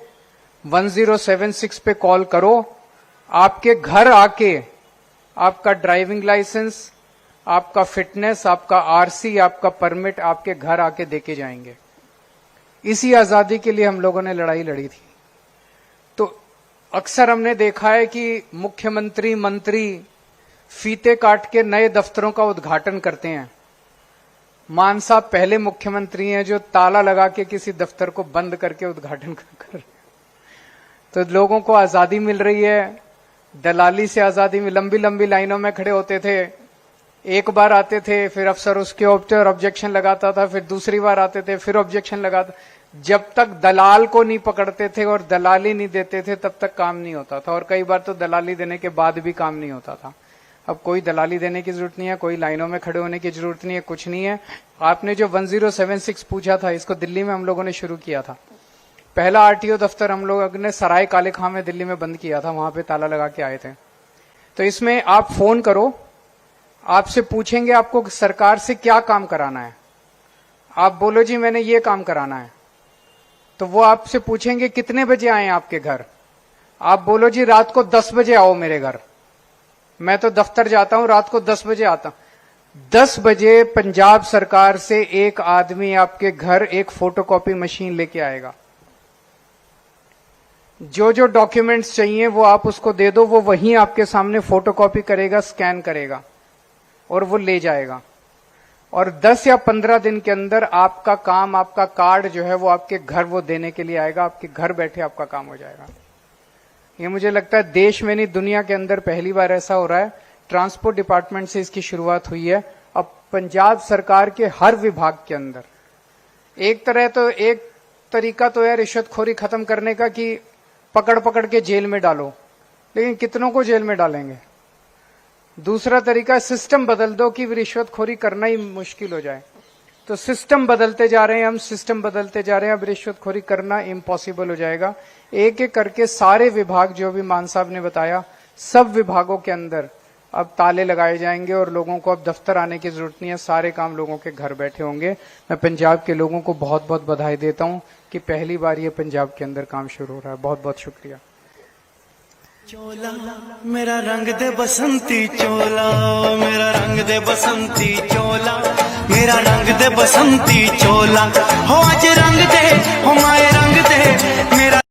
[SPEAKER 3] 1076 पे कॉल करो आपके घर आके आपका ड्राइविंग लाइसेंस आपका फिटनेस आपका आरसी आपका परमिट आपके घर आके देके जाएँगे। इसी आज़ादी के लिए हम लोगों ने लड़ाई लड़ी थी। तो अक्सर हमने देखा है कि मुख्यमंत्री, मंत्री फीते काट के नए दफ्तरों का उद्घाटन करते हैं। मान साहब पहले मुख्यमंत्री हैं जो ताला लगा के किसी दफ्तर को बंद करके उद्घाटन कर कर तो लोगों को आज़ादी मिल रही है दलाली से आज़ादी में लंबी लंबी लाइनों में खड़े होते थे। एक बार आते थे, फिर अफसर उसके ऊपर ऑब्जेक्शन लगाता था, फिर दूसरी बार आते थे, फिर ऑब्जेक्शन लगाता जब तक दलाल को नहीं पकड़ते थे और दलाली नहीं देते थे, तब तक काम नहीं होता था। और कई बार तो दलाली देने के बाद भी काम नहीं होता था। अब कोई दलाली देने की ज़रूरत नहीं है, कोई लाइनों में खड़े होने की ज़रूरत नहीं है, कुछ नहीं है। आपने जो 1076 पूछा था, इसको दिल्ली में हम लोगों ने शुरू किया था। पहला आरटीओ दफ्तर हम लोग ने सराय काले खां में दिल्ली में बंद किया था, वहाँ पे ताला लगा के आए थे। तो इसमें आप फ़ोन करो, आपसे पूछेंगे आपको सरकार से क्या काम कराना है। आप बोलो, जी, मैंने ये काम कराना है। तो वो आपसे पूछेंगे, कितने बजे आए आपके घर? आप बोलो, जी, रात को दस बजे आओ मेरे घर। मैं तो दफ्तर जाता हूँ, रात को दस बजे आता हूँ। दस बजे पंजाब सरकार से एक आदमी आपके घर एक फोटोकॉपी मशीन लेके आएगा। जो जो डॉक्यूमेंट्स चाहिए, वो आप उसको दे दो, वो वहीं आपके सामने फोटोकॉपी करेगा स्कैन करेगा, और वो ले जाएगा। और 10 या 15 दिन के अंदर आपका काम, आपका कार्ड जो है, वो आपके घर वो देने के लिए आएगा, आपके घर बैठे आपका काम हो जाएगा। ये मुझे लगता है देश में नहीं, दुनिया के अंदर पहली बार ऐसा हो रहा है। ट्रांसपोर्ट डिपार्टमेंट से इसकी शुरुआत हुई है। अब पंजाब सरकार के हर विभाग के अंदर। एक तरह तो एक तरीका तो है रिश्वतखोरी खत्म करने का कि पकड़ पकड़ के जेल में डालो। लेकिन कितनों को जेल में डालेंगे? दूसरा तरीका सिस्टम बदल दो कि रिश्वतखोरी करना ही मुश्किल हो जाए। तो सिस्टम बदलते जा रहे हैं हम सिस्टम बदलते जा रहे हैं, अब रिश्वतखोरी करना इम्पॉसिबल हो जाएगा। एक एक करके सारे विभाग, जो भी मान साहब ने बताया, सब विभागों के अंदर अब ताले लगाए जाएँगे और लोगों को अब दफ्तर आने की ज़रूरत नहीं है। सारे काम लोगों के घर बैठे होंगे। मैं पंजाब के लोगों को बहुत बहुत बधाई देता हूँ कि पहली बार ये पंजाब के अंदर काम शुरू हो रहा है। बहुत बहुत शुक्रिया।
[SPEAKER 10] चोला, मेरा रंग दे बसंती चोला, मेरा रंग दे बसंती चोला, मेरा रंग दे बसंती चोला। हो आज रंग दे, हो माए रंग दे, मेरा